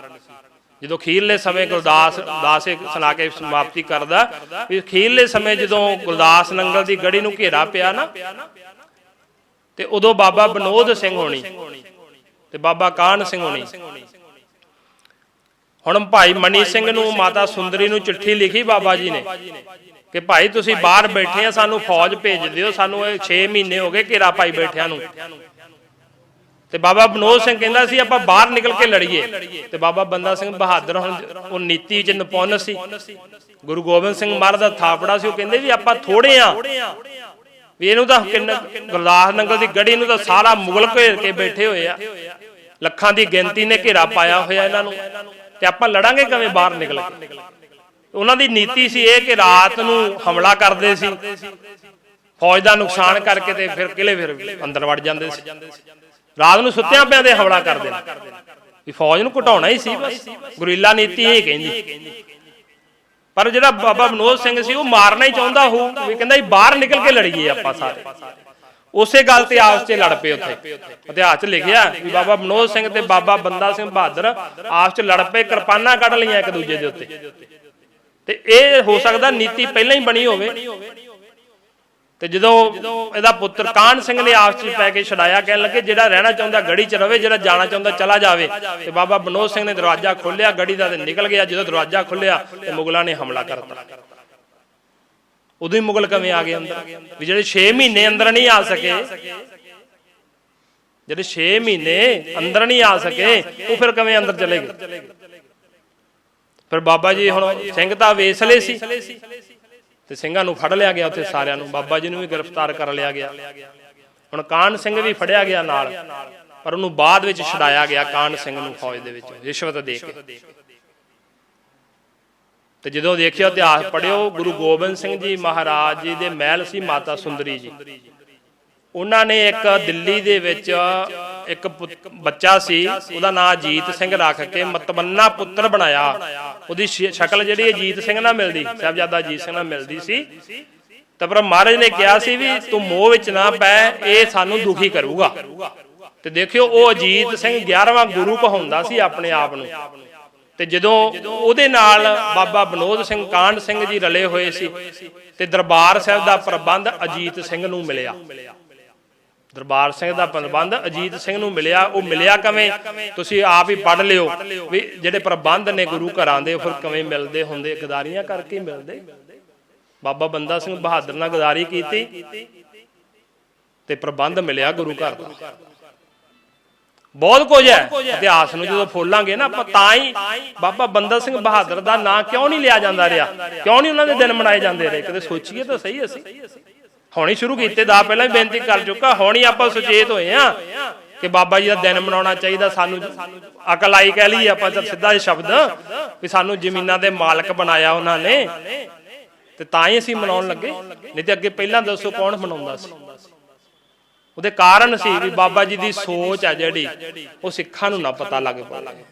ਜਦੋਂ ਖੀਰਲੇ ਸਮੇਂ ਗੁਰਦਾਸ, ਦਾਸ ਇਹ ਸੁਣਾ ਕੇ ਸਮਾਪਤੀ ਕਰਦਾ, ਵੀ ਖੀਰਲੇ ਸਮੇਂ ਜਦੋਂ ਗੁਰਦਾਸ ਨੰਗਲ ਦੀ ਗੜੀ ਨੂੰ ਘੇਰਾ ਪਿਆ ਨਾ ਤੇ ਉਦੋਂ ਬਾਬਾ ਬਨੋਦ ਸਿੰਘ ਹੋਣੀ ਤੇ ਬਾਬਾ ਕਾਹਨ ਸਿੰਘ ਹੋਣੀ। ਹੁਣ ਭਾਈ ਮਨੀ ਸਿੰਘ ਨੂੰ, ਮਾਤਾ ਸੁੰਦਰੀ ਨੂੰ ਚਿੱਠੀ ਲਿਖੀ ਬਾਬਾ ਜੀ ਨੇ ਕਿ ਭਾਈ ਤੁਸੀਂ ਬਾਹਰ ਬੈਠੇ ਆ, ਸਾਨੂੰ ਫੌਜ ਭੇਜ ਦਿਓ, ਸਾਨੂੰ 6 ਮਹੀਨੇ ਹੋ ਗਏ ਘੇਰਾ ਪਾਈ ਬੈਠਿਆਂ ਨੂੰ। ਤੇ ਬਾਬਾ ਬਨੋਦ ਸਿੰਘ ਕਹਿੰਦਾ ਸੀ, ਆਪਾਂ ਬਾਹਰ ਨਿਕਲ ਕੇ ਲੜੀਏ। ਤੇ ਬਾਬਾ ਬੰਦਾ ਸਿੰਘ ਬਹਾਦਰ ਹੁਣ ਉਹ ਨੀਤੀ ਚ ਨਿਪੁੰਨ ਸੀ। ਗੁਰੂ ਗੋਬਿੰਦ ਸਿੰਘ ਮਹਾਰਾਜ ਦਾ ਥਾਪੜਾ ਸੀ, ਉਹ ਕਹਿੰਦੇ ਵੀ ਆਪਾਂ ਥੋੜੇ ਆ। ਵੀ ਇਹਨੂੰ ਤਾਂ ਕਿੰਨਾ ਗੁਰਦਾਸ ਨੰਗਲ ਦੀ ਗੜੀ ਨੂੰ ਤਾਂ ਸਾਰਾ ਮੁਗਲ ਘੇਰ ਕੇ ਬੈਠੇ ਹੋਏ ਆ। ਲੱਖਾਂ ਦੀ ਗਿਣਤੀ ਨੇ ਘੇਰਾ ਪਾਇਆ ਹੋਇਆ ਇਹਨਾਂ ਨੂੰ। ਤੇ ਆਪਾਂ ਲੜਾਂਗੇ ਕਿਵੇਂ ਬਾਹਰ ਨਿਕਲ ਕੇ? ਉਹਨਾਂ ਦੀ ਨੀਤੀ ਸੀ ਇਹ ਕਿ ਰਾਤ ਨੂੰ ਹਮਲਾ ਕਰਦੇ ਸੀ। ਫੌਜ ਦਾ ਨੁਕਸਾਨ ਕਰਕੇ ਤੇ ਫਿਰ ਕਿਲੇ ਫਿਰ ਅੰਦਰ ਵੜ ਜਾਂਦੇ ਸੀ। ਰਾਤ ਨੂੰ ਸੁੱਤਿਆਂ ਪਿਆਂ ਦੇ ਹਮਲਾ ਕਰਦੇ ਨੇ। ਵੀ ਫੌਜ ਨੂੰ ਘਟਾਉਣਾ ਹੀ ਸੀ ਬਸ। ਗੁਰੀਲਾ ਨੀਤੀ ਇਹ ਕਹਿੰਦੀ। ਪਰ ਜਿਹੜਾ ਬਾਬਾ ਬਨੋਦ ਸਿੰਘ ਸੀ, ਉਹ ਮਾਰਨਾ ਹੀ ਚਾਹੁੰਦਾ ਹੋ ਵੀ ਕਹਿੰਦਾ ਵੀ ਬਾਹਰ ਨਿਕਲ ਕੇ ਲੜੀਏ ਆਪਾਂ ਸਾਰੇ। ਉਸੇ ਗੱਲ ਤੇ ਆਪਸ 'ਚ ਲੜ ਪਏ ਉੱਥੇ। ਇਤਿਹਾਸ 'ਚ ਲਿਖਿਆ ਵੀ ਬਾਬਾ ਬਨੋਦ ਸਿੰਘ ਤੇ ਬਾਬਾ ਬੰਦਾ ਸਿੰਘ ਬਹਾਦਰ ਆਪਸ 'ਚ ਲੜ ਪਏ, ਕਿਰਪਾਨਾਂ ਕੱਢ ਲਈਆਂ ਇੱਕ ਦੂਜੇ ਦੇ ਉੱਤੇ। ਤੇ ਇਹ ਹੋ ਸਕਦਾ ਨੀਤੀ ਪਹਿਲਾਂ ਹੀ ਬਣੀ ਹੋਵੇ। ਤੇ ਜਦੋਂ ਇਹਦਾ ਪੁੱਤਰ ਕਾਹਨ ਸਿੰਘ ਨੇ ਆਪਸ ਵਿੱਚ ਪੈ ਕੇ ਛਡਾਇਆ ਕਹਿਣ ਲੱਗੇ ਜਿਹੜਾ ਰਹਿਣਾ ਚਾਹੁੰਦਾ ਗੜੀ 'ਚ ਰਵੇ ਜਿਹੜਾ ਜਾਣਾ ਚਾਹੁੰਦਾ ਚਲਾ ਜਾਵੇ। ਤੇ ਬਾਬਾ ਬਨੋਦ ਸਿੰਘ ਨੇ ਦਰਵਾਜ਼ਾ ਖੋਲ੍ਹਿਆ ਗੜੀ ਦਾ ਤੇ ਨਿਕਲ ਗਿਆ। ਜਦੋਂ ਦਰਵਾਜ਼ਾ ਖੁੱਲਿਆ ਤੇ ਮੁਗਲਾਂ ਨੇ ਹਮਲਾ ਕਰਤਾ। ਉਦੋਂ ਹੀ ਮੁਗਲ ਕਿਵੇਂ ਆ ਗਏ ਅੰਦਰ? ਵੀ ਜਿਹੜੇ 6 ਮਹੀਨੇ ਅੰਦਰ ਨਹੀਂ ਆ ਸਕੇ ਜਿਹੜੇ 6 ਮਹੀਨੇ ਅੰਦਰ ਨਹੀਂ ਆ ਸਕੇ ਉਹ ਫਿਰ ਕਿਵੇਂ ਅੰਦਰ ਚਲੇ ਗਏ? ਫਿਰ ਬਾਬਾ ਜੀ ਹੁਣ ਸਿੰਘ ਤਾਂ ਵੇਸਲੇ ਸੀ। ਤੇ ਸਿੰਘਾਂ ਨੂੰ ਫੜ ਲਿਆ ਗਿਆ ਉੱਥੇ ਸਾਰਿਆਂ ਨੂੰ। ਬਾਬਾ ਜੀ ਨੂੰ ਵੀ ਗ੍ਰਿਫਤਾਰ ਕਰ ਲਿਆ ਗਿਆ। ਹੁਣ ਕਾਨ ਸਿੰਘ ਵੀ ਫੜਿਆ ਗਿਆ ਨਾਲ, ਪਰ ਉਹਨੂੰ ਬਾਅਦ ਵਿੱਚ ਛਡਾਇਆ ਗਿਆ ਕਾਨ ਸਿੰਘ ਨੂੰ ਫੌਜ ਦੇ ਵਿੱਚ, ਰਿਸ਼ਵਤ ਦੇ ਕੇ। ਤੇ ਜਦੋਂ ਦੇਖਿਓ ਇਤਿਹਾਸ ਪੜਿਓ ਗੁਰੂ ਗੋਬਿੰਦ ਸਿੰਘ ਜੀ ਮਹਾਰਾਜ ਜੀ ਦੇ ਮਹਿਲ ਸੀ ਮਾਤਾ ਸੁੰਦਰੀ ਜੀ। ਉਹਨਾਂ ਨੇ ਇੱਕ ਦਿੱਲੀ ਦੇ ਵਿੱਚ ਇੱਕ ਬੱਚਾ ਸੀ, ਉਹਦਾ ਨਾਮ ਅਜੀਤ ਸਿੰਘ ਰੱਖ ਕੇ ਮਤਮੰਨਾ ਪੁੱਤਰ ਬਣਾਇਆ। ਉਹਦੀ ਸ਼ਕਲ ਜਿਹੜੀ ਅਜੀਤ ਸਿੰਘ ਨਾਲ ਮਿਲਦੀ, ਸਾਹਿਬਜ਼ਾਦਾ ਅਜੀਤ ਸਿੰਘ ਨਾਲ ਮਿਲਦੀ ਸੀ। ਤਾਂ ਪਰ ਮਹਾਰਾਜ ਨੇ ਕਿਹਾ ਸੀ ਵੀ ਤੂੰ ਮੋਹ ਵਿੱਚ ਨਾ ਪੈ, ਇਹ ਸਾਨੂੰ ਦੁਖੀ ਕਰੂਗਾ। ਤੇ ਦੇਖਿਓ, ਉਹ ਅਜੀਤ ਸਿੰਘ 11ਵਾਂ ਗੁਰੂ ਕਹਾਉਂਦਾ ਸੀ ਆਪਣੇ ਆਪ ਨੂੰ। ਤੇ ਜਦੋਂ ਉਹਦੇ ਨਾਲ ਬਾਬਾ ਬਨੋਦ ਸਿੰਘ ਕਾਂਡ ਸਿੰਘ ਜੀ ਰਲੇ ਹੋਏ ਸੀ, ਤੇ ਦਰਬਾਰ ਸਾਹਿਬ ਦਾ ਪ੍ਰਬੰਧ ਅਜੀਤ ਸਿੰਘ ਨੂੰ ਮਿਲਿਆ। ਦਰਬਾਰ ਸਿੰਘ ਦਾ ਪ੍ਰਬੰਧ ਅਜੀਤ ਸਿੰਘ ਨੂੰ ਮਿਲਿਆ, ਉਹ ਮਿਲਿਆ ਕਿਵੇਂ? ਤੁਸੀਂ ਆਪ ਹੀ ਪੜ ਲਿਓ ਵੀ ਜਿਹੜੇ ਪ੍ਰਬੰਧ ਨੇ ਗੁਰੂ ਘਰਾਂ ਦੇ ਫਿਰ ਕਿਵੇਂ ਮਿਲਦੇ ਹੁੰਦੇ? ਗਦਾਰੀਆਂ ਕਰਕੇ ਮਿਲਦੇ। ਬਾਬਾ ਬੰਦਾ ਸਿੰਘ ਬਹਾਦਰ ਨਾਲ ਗਦਾਰੀ ਕੀਤੀ ਤੇ ਪ੍ਰਬੰਧ ਮਿਲਿਆ ਗੁਰੂ ਘਰ ਦਾ। ਬਹੁਤ ਕੁਝ ਹੈ। ਇਤਿਹਾਸ ਨੂੰ ਜਦੋਂ ਫੋਲਾਂਗੇ ਨਾ, ਆਪਾਂ ਤਾਂ ਹੀ ਬਾਬਾ ਬੰਦਾ ਸਿੰਘ ਬਹਾਦਰ ਦਾ ਨਾਂ ਕਿਉਂ ਨਹੀਂ ਲਿਆ ਜਾਂਦਾ ਰਿਹਾ? ਕਿਉਂ ਨਹੀਂ ਉਹਨਾਂ ਦੇ ਦਿਨ ਮਨਾਏ ਜਾਂਦੇ ਰਹੇ? ਕਦੇ ਸੋਚੀਏ ਤਾਂ ਸਹੀ ਅਸੀਂ। ਹੁਣੀ ਸ਼ੁਰੂ ਕੀਤੇ ਦਾ ਪਹਿਲਾਂ ਹੀ ਬੇਨਤੀ ਕਰ ਚੁੱਕਾ, ਹੁਣੀ ਆਪਾਂ ਸੁਚੇਤ ਹੋਏ ਆ ਕਿ ਬਾਬਾ ਜੀ ਦਾ ਦਿਨ ਮਨਾਉਣਾ ਚਾਹੀਦਾ, ਸਾਨੂੰ ਅਕਲ ਆਈ ਕਹਿ ਲਈ, ਆਪਾਂ ਤਾਂ ਸਿੱਧਾ ਜਿਹਾ ਸ਼ਬਦ ਵੀ ਸਾਨੂੰ ਜ਼ਮੀਨਾਂ ਦੇ ਮਾਲਕ ਬਣਾਇਆ ਉਹਨਾਂ ਨੇ ਤੇ ਤਾਂ ਹੀ ਅਸੀਂ ਮਨਾਉਣ ਲੱਗੇ। ਨਹੀਂ ਤੇ ਅੱਗੇ ਪਹਿਲਾਂ ਦੱਸੋ ਕੌਣ ਮਨਾਉਂਦਾ ਸੀ? ਉਹਦੇ ਕਾਰਨ ਸੀ ਵੀ ਬਾਬਾ ਜੀ ਦੀ ਸੋਚ ਆ ਜਿਹੜੀ, ਉਹ ਸਿੱਖਾਂ ਨੂੰ ਨਾ ਪਤਾ ਲੱਗ ਪਾਵੇ।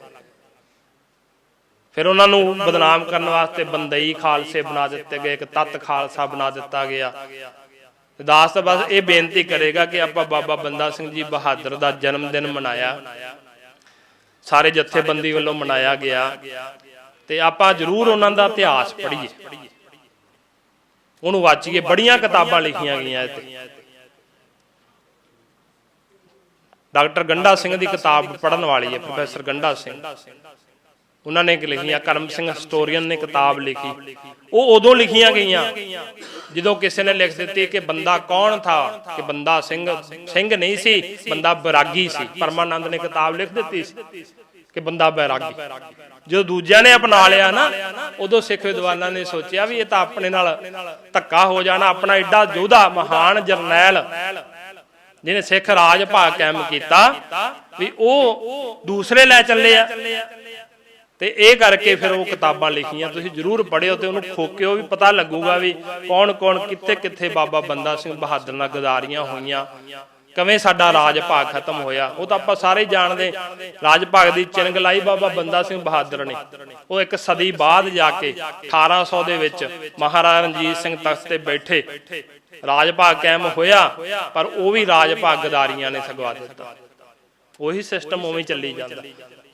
ਫਿਰ ਉਹਨਾਂ ਨੂੰ ਬਦਨਾਮ ਕਰਨ ਵਾਸਤੇ ਬੰਦਈ ਖਾਲਸੇ ਬਣਾ ਦਿੱਤੇ ਗਏ, ਇੱਕ ਤਤ ਖਾਲਸਾ ਬਣਾ ਦਿੱਤਾ ਗਿਆ। ਦਾਸ ਤਾਂ ਬਸ ਇਹ ਬੇਨਤੀ ਕਰੇਗਾ ਕਿ ਆਪਾਂ ਬਾਬਾ ਬੰਦਾ ਸਿੰਘ ਜੀ ਬਹਾਦਰ ਦਾ ਜਨਮ ਦਿਨ ਮਨਾਇਆ। ਸਾਰੇ ਜਥੇਬੰਦੀ ਵੱਲੋਂ ਮਨਾਇਆ ਗਿਆ। ਤੇ ਆਪਾਂ ਜ਼ਰੂਰ ਉਹਨਾਂ ਦਾ ਇਤਿਹਾਸ ਪੜ੍ਹੀਏ। ਉਹਨੂੰ ਵਾਚੀਏ ਬੜੀਆਂ ਕਿਤਾਬਾਂ ਲਿਖੀਆਂ ਗਈਆਂ ਤੇ ਡਾਕਟਰ ਗੰਡਾ ਸਿੰਘ ਦੀ ਕਿਤਾਬ ਪੜਨ ਵਾਲੀ ਹੈ ਪ੍ਰੋਫੈਸਰ ਗੰਡਾ ਸਿੰਘ। ਉਹਨਾਂ ਨੇ ਲਿਖੀਆਂ, ਕਰਮ ਸਿੰਘ ਹਿਸਟੋਰੀਅਨ ਨੇ ਕਿਤਾਬ ਲਿਖੀ। ਉਹ ਉਦੋਂ ਲਿਖੀਆਂ ਗਈਆਂ, ਜਦੋਂ ਕਿਸੇ ਨੇ ਲਿਖ ਦਿੱਤੀ ਕਿ ਬੰਦਾ ਕੌਣ ਥਾ? ਕਿ ਬੰਦਾ ਸਿੰਘ ਸਿੰਘ ਨਹੀਂ ਸੀ, ਬੰਦਾ ਬੈਰਾਗੀ ਸੀ। ਪਰਮਾਨੰਦ ਨੇ ਕਿਤਾਬ ਲਿਖ ਦਿੱਤੀ ਸੀ ਕਿ ਬੰਦਾ ਬੈਰਾਗੀ ਜਦੋਂ ਦੂਜਿਆਂ ਨੇ ਅਪਣਾ ਲਿਆ ਨਾ, ਉਦੋਂ ਸਿੱਖ ਵਿਦਵਾਨਾਂ ਨੇ ਸੋਚਿਆ ਵੀ ਇਹ ਤਾਂ ਆਪਣੇ ਨਾਲ ਧੱਕਾ ਹੋ ਜਾਣਾ, ਆਪਣਾ ਐਡਾ ਯੋਧਾ ਮਹਾਨ ਜਰਨੈਲ ਜਿਹਨੇ ਸਿੱਖ ਰਾਜ ਭਾਗ ਕਾਇਮ ਕੀਤਾ, ਵੀ ਉਹ ਦੂਸਰੇ ਲੈ ਚੱਲੇ ਆ। ਤੇ ਇਹ ਕਰਕੇ ਫਿਰ ਉਹ ਕਿਤਾਬਾਂ ਲਿਖੀਆਂ। ਤੁਸੀਂ ਜਰੂਰ ਪੜ੍ਹਿਓ ਤੇ ਉਹਨੂੰ ਖੋਕਿਓ ਵੀ ਪਤਾ ਲੱਗੂਗਾ ਵੀ ਕੌਣ ਕੌਣ ਕਿੱਥੇ ਕਿੱਥੇ ਬਾਬਾ ਬੰਦਾ ਸਿੰਘ ਬਹਾਦਰ ਨਾਲ ਗਦਾਰੀਆਂ ਹੋਈਆਂ। ਕਿਵੇਂ ਸਾਡਾ ਰਾਜ ਭਾਗ ਖਤਮ ਹੋਇਆ। ਉਹ ਤਾਂ ਆਪਾਂ ਸਾਰੇ ਜਾਣਦੇ। ਰਾਜ ਭਾਗ ਦੀ ਚਿੰਗ ਲਾਈ ਬਾਬਾ ਬੰਦਾ ਸਿੰਘ ਬਹਾਦਰ ਨੇ। ਉਹ ਇੱਕ ਸਦੀ ਬਾਅਦ ਜਾ ਕੇ 1800 ਦੇ ਵਿੱਚ ਮਹਾਰਾਜਾ ਰਣਜੀਤ ਸਿੰਘ ਤਖਤ ਤੇ ਬੈਠੇ। ਰਾਜ ਭਾਗ ਕਾਇਮ ਹੋਇਆ, ਪਰ ਉਹ ਵੀ ਰਾਜ ਭਾਗ ਗਦਾਰੀਆਂ ਨੇ ਸਗਵਾ ਦਿੱਤਾ। ਉਹੀ ਸਿਸਟਮ ਉਵੇਂ ਚੱਲੀ ਜਾਂਦਾ।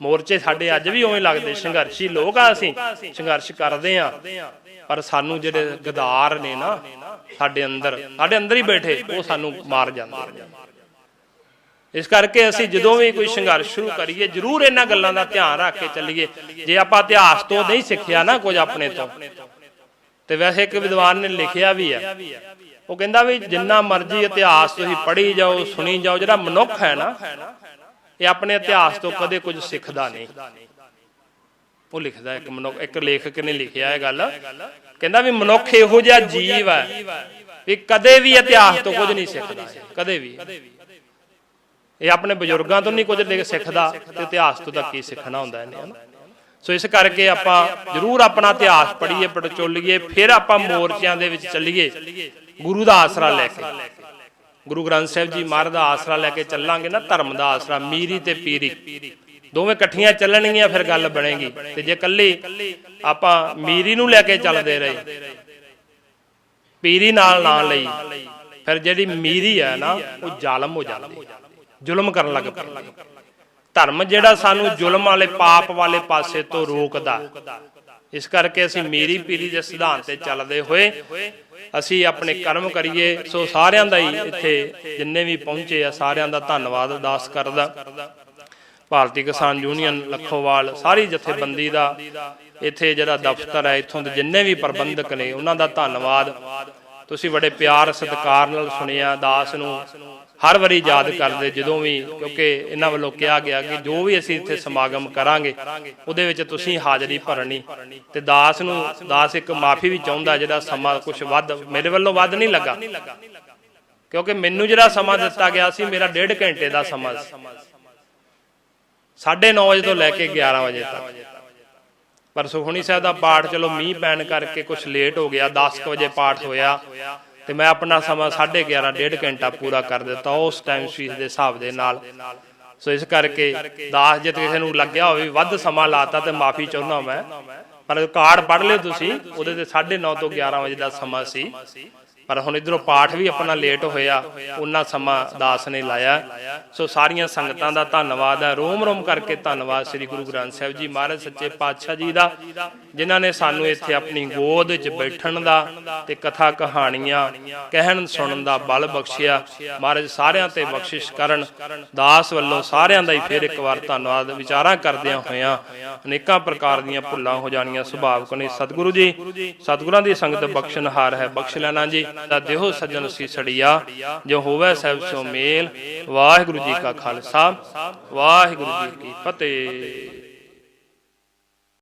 ਮੋਰਚੇ ਸਾਡੇ ਅੱਜ ਵੀ ਉਵੇਂ ਲੱਗਦੇ, ਸੰਘਰਸ਼ੀ ਲੋਕ ਆ ਅਸੀਂ, ਸੰਘਰਸ਼ ਕਰਦੇ ਆ ਪਰ ਸਾਨੂੰ ਜਿਹੜੇ ਗਦਾਰ ਨੇ ਨਾ, ਸਾਡੇ ਅੰਦਰ ਸਾਡੇ ਅੰਦਰ ਹੀ ਬੈਠੇ, ਉਹ ਸਾਨੂੰ ਮਾਰ ਜਾਂਦੇ ਇਸ ਕਰਕੇ ਅਸੀਂ ਜਦੋਂ ਵੀ ਕੋਈ ਸੰਘਰਸ਼ ਸ਼ੁਰੂ ਕਰੀਏ, ਜਰੂਰ ਇਹਨਾਂ ਗੱਲਾਂ ਦਾ ਧਿਆਨ ਰੱਖ ਕੇ ਚੱਲੀਏ। ਜੇ ਆਪਾਂ ਇਤਿਹਾਸ ਤੋਂ ਨਹੀਂ ਸਿੱਖਿਆ ਨਾ ਕੁਝ ਆਪਣੇ ਤੋਂ, ਤੇ ਵੈਸੇ ਇੱਕ ਵਿਦਵਾਨ ਨੇ ਲਿਖਿਆ ਵੀ ਹੈ ਉਹ ਕਹਿੰਦਾ ਵੀ ਜਿੰਨਾ ਮਰਜ਼ੀ ਇਤਿਹਾਸ ਤੁਸੀਂ ਪੜ੍ਹੀ ਜਾਓ, ਸੁਣੀ ਜਾਓ, ਜਿਹੜਾ ਮਨੁੱਖ ਹੈ ਨਾ ਇਹ ਆਪਣੇ ਇਤਿਹਾਸ ਤੋਂ ਕਦੇ ਕੁਝ ਸਿੱਖਦਾ ਨਹੀਂ। ਉਹ ਲਿਖਦਾ ਇੱਕ ਮਨੁੱਖ ਇੱਕ ਲੇਖਕ ਨੇ ਲਿਖਿਆ ਇਹ ਗੱਲ। ਕਹਿੰਦਾ ਵੀ ਮਨੁੱਖ ਇਹੋ ਜਿਹਾ ਜੀਵ ਹੈ ਵੀ ਕਦੇ ਵੀ ਇਤਿਹਾਸ ਤੋਂ ਕੁਝ ਨਹੀਂ ਸਿੱਖਦਾ ਕਦੇ ਵੀ। ਇਹ ਆਪਣੇ ਬਜ਼ੁਰਗਾਂ ਤੋਂ ਨਹੀਂ ਕੁਝ ਸਿੱਖਦਾ ਤੇ ਇਤਿਹਾਸ ਤੋਂ ਤਾਂ ਕੀ ਸਿੱਖਣਾ ਹੁੰਦਾ ਇਹਨੇ, ਹਨਾ? ਸੋ ਇਸ ਕਰਕੇ ਆਪਾਂ ਜਰੂਰ ਆਪਣਾ ਇਤਿਹਾਸ ਪੜ੍ਹੀਏ, ਪੜਚੋਲੀਏ, ਫਿਰ ਆਪਾਂ ਮੋਰਚਿਆਂ ਦੇ ਵਿੱਚ ਚੱਲੀਏ, ਗੁਰੂ ਦਾ ਆਸਰਾ ਲੈ ਕੇ। ਗੁਰੂ ਗ੍ਰੰਥ ਸਾਹਿਬ ਜੀ ਮਹਾਰਾਜ ਦਾ ਆਸਰਾ ਲੈ ਕੇ ਚੱਲਾਂਗੇ ਨਾ, ਧਰਮ ਦਾ ਆਸਰਾ, ਮੀਰੀ ਤੇ ਪੀਰੀ। ਦੋਵੇਂ ਇਕੱਠੀਆਂ ਚੱਲਣਗੀਆਂ, ਫਿਰ ਗੱਲ ਬਣੇਗੀ। ਤੇ ਜੇ ਕੱਲੀ ਆਪਾਂ ਮੀਰੀ ਨੂੰ ਲੈ ਕੇ ਚੱਲਦੇ ਰਹੇ, ਪੀਰੀ ਨਾਲ ਨਾ ਲਈ, ਫਿਰ ਜਿਹੜੀ ਮੀਰੀ ਹੈ ਨਾ, ਉਹ ਜ਼ਾਲਮ ਹੋ ਜਾਂਦੀ ਜ਼ੁਲਮ ਕਰਨ ਲੱਗ ਪੈਂਦੀ ਧਰਮ ਜਿਹੜਾ ਸਾਨੂੰ ਜ਼ੁਲਮ ਵਾਲੇ, ਪਾਪ ਵਾਲੇ ਪਾਸੇ ਤੋਂ ਰੋਕਦਾ। ਇਸ ਕਰਕੇ ਅਸੀਂ ਮੀਰੀ ਪੀਰੀ ਦੇ ਸਿਧਾਂਤ ਤੇ ਚੱਲਦੇ ਹੋਏ ਅਸੀਂ ਆਪਣੇ ਕਰਮ ਕਰੀਏ। ਸੋ ਸਾਰਿਆਂ ਦਾ ਹੀ ਇੱਥੇ ਜਿੰਨੇ ਵੀ ਪਹੁੰਚੇ ਆ ਸਾਰਿਆਂ ਦਾ ਧੰਨਵਾਦ ਅਰਦਾਸ ਕਰਦਾ। ਭਾਰਤੀ ਕਿਸਾਨ ਯੂਨੀਅਨ ਲੱਖੋਵਾਲ ਸਾਰੀ ਜਥੇਬੰਦੀ ਦਾ ਇੱਥੇ ਜਿਹੜਾ ਦਫ਼ਤਰ ਹੈ ਇੱਥੋਂ ਦੇ ਜਿੰਨੇ ਵੀ ਪ੍ਰਬੰਧਕ ਨੇ ਉਹਨਾਂ ਦਾ ਧੰਨਵਾਦ। ਤੁਸੀਂ ਬੜੇ ਪਿਆਰ ਸਤਿਕਾਰ ਨਾਲ ਸੁਣਿਆ ਦਾਸ ਨੂੰ ਹਰ ਵਾਰੀ ਯਾਦ ਕਰਦੇ ਜਦੋਂ ਵੀ, ਕਿਉਂਕਿ ਇਹਨਾਂ ਵੱਲੋਂ ਕਿਹਾ ਗਿਆ ਕਿ ਜੋ ਵੀ ਅਸੀਂ ਇੱਥੇ ਸਮਾਗਮ ਕਰਾਂਗੇ, ਉਹਦੇ ਵਿੱਚ ਤੁਸੀਂ ਹਾਜ਼ਰੀ ਭਰਨੀ। ਤੇ ਦਾਸ ਨੂੰ, ਦਾਸ ਇੱਕ ਮਾਫੀ ਵੀ ਚਾਹੁੰਦਾ ਜਿਹੜਾ ਸਮਾਂ ਕੁਝ ਵੱਧ, ਮੇਰੇ ਵੱਲੋਂ ਵੱਧ ਨਹੀਂ ਲੱਗਾ। ਕਿਉਂਕਿ ਮੈਨੂੰ ਜਿਹੜਾ ਸਮਾਂ ਦਿੱਤਾ ਗਿਆ ਸੀ, ਮੇਰਾ ਡੇਢ ਘੰਟੇ ਦਾ ਸਮਾਂ ਸੀ। 9:30 ਵਜੇ ਤੋਂ ਲੈ ਕੇ 11 ਵਜੇ ਤੱਕ। ਪਰ ਸੁਖਣੀ ਸਾਹਿਬ ਦਾ ਪਾਠ, ਚਲੋ ਮੀਂਹ ਪੈਣ ਕਰਕੇ ਕੁਝ ਲੇਟ ਹੋ ਗਿਆ 10 ਕੁ ਵਜੇ ਪਾਠ ਹੋਇਆ। ਤੇ ਮੈਂ ਆਪਣਾ ਸਮਾਂ 11:30 ਡੇਢ ਘੰਟਾ ਪੂਰਾ ਕਰ ਦਿੱਤਾ ਉਸ ਟਾਈਮ ਫੀਸ ਦੇ ਹਿਸਾਬ ਦੇ ਨਾਲ। ਸੋ ਇਸ ਕਰਕੇ ਦਾਸ ਜੇ ਕਿਸੇ ਨੂੰ ਲੱਗਿਆ ਹੋਵੇ ਵੱਧ ਸਮਾਂ ਲਾਤਾ ਤੇ ਮਾਫੀ ਚਾਹੁੰਦਾ ਮੈਂ, ਪਰ ਕਾਰਡ ਪੜ੍ਹ ਲਿਓ ਤੁਸੀਂ, ਉਹਦੇ ਤੇ 9:30 ਤੋਂ 11 ਵਜੇ ਦਾ ਸਮਾਂ ਸੀ। ਪਰ ਹੁਣ ਇਧਰੋਂ ਪਾਠ ਵੀ ਆਪਣਾ ਲੇਟ ਹੋਇਆ ਉਹਨਾਂ ਸਮਾਂ ਦਾਸ ਨੇ ਲਾਇਆ। ਸੋ ਸਾਰੀਆਂ ਸੰਗਤਾਂ ਦਾ ਧੰਨਵਾਦ ਹੈ। ਰੋਮ ਰੋਮ ਕਰਕੇ ਧੰਨਵਾਦ ਸ੍ਰੀ ਗੁਰੂ ਗ੍ਰੰਥ ਸਾਹਿਬ ਜੀ ਮਹਾਰਾਜ, ਸੱਚੇ ਪਾਤਸ਼ਾਹ ਜੀ ਦਾ। ਜਿਨ੍ਹਾਂ ਨੇ ਸਾਨੂੰ ਇੱਥੇ ਆਪਣੀ ਗੋਦ ਚ ਬੈਠਣ ਦਾ ਤੇ ਕਥਾ ਕਹਾਣੀਆਂ, ਕਹਿਣ ਸੁਣਨ ਦਾ ਬਲ ਬਖਸ਼ਿਆ। ਮਹਾਰਾਜ ਸਾਰਿਆਂ ਤੇ ਬਖਸ਼ਿਸ਼ ਕਰਨ, ਦਾਸ ਵੱਲੋਂ ਸਾਰਿਆਂ ਦਾ ਹੀ ਫਿਰ ਇੱਕ ਵਾਰ ਧੰਨਵਾਦ ਵਿਚਾਰਾਂ ਕਰਦਿਆਂ ਹੋਇਆਂ ਅਨੇਕਾਂ ਪ੍ਰਕਾਰ ਦੀਆਂ ਭੁੱਲਾਂ ਹੋ ਜਾਣੀਆਂ ਸੁਭਾਵਕ ਨੇ। ਸਤਿਗੁਰੂ ਜੀ, ਸਤਿਗੁਰਾਂ ਦੀ ਸੰਗਤ ਬਖਸ਼ਣਹਾਰ ਹੈ, ਬਖਸ਼ ਲੈਣਾ ਜੀ। ਦਾ ਦੇਹੋ ਸੱਜਣ ਸੀ ਸੜੀਆ, ਜੋ ਹੋਵੇ ਸਹਿਬ ਸੋ ਮੇਲ। ਵਾਹਿਗੁਰੂ ਜੀ ਕਾ ਖਾਲਸਾ, ਵਾਹਿਗੁਰੂ ਜੀ ਕੀ ਫਤਿਹ।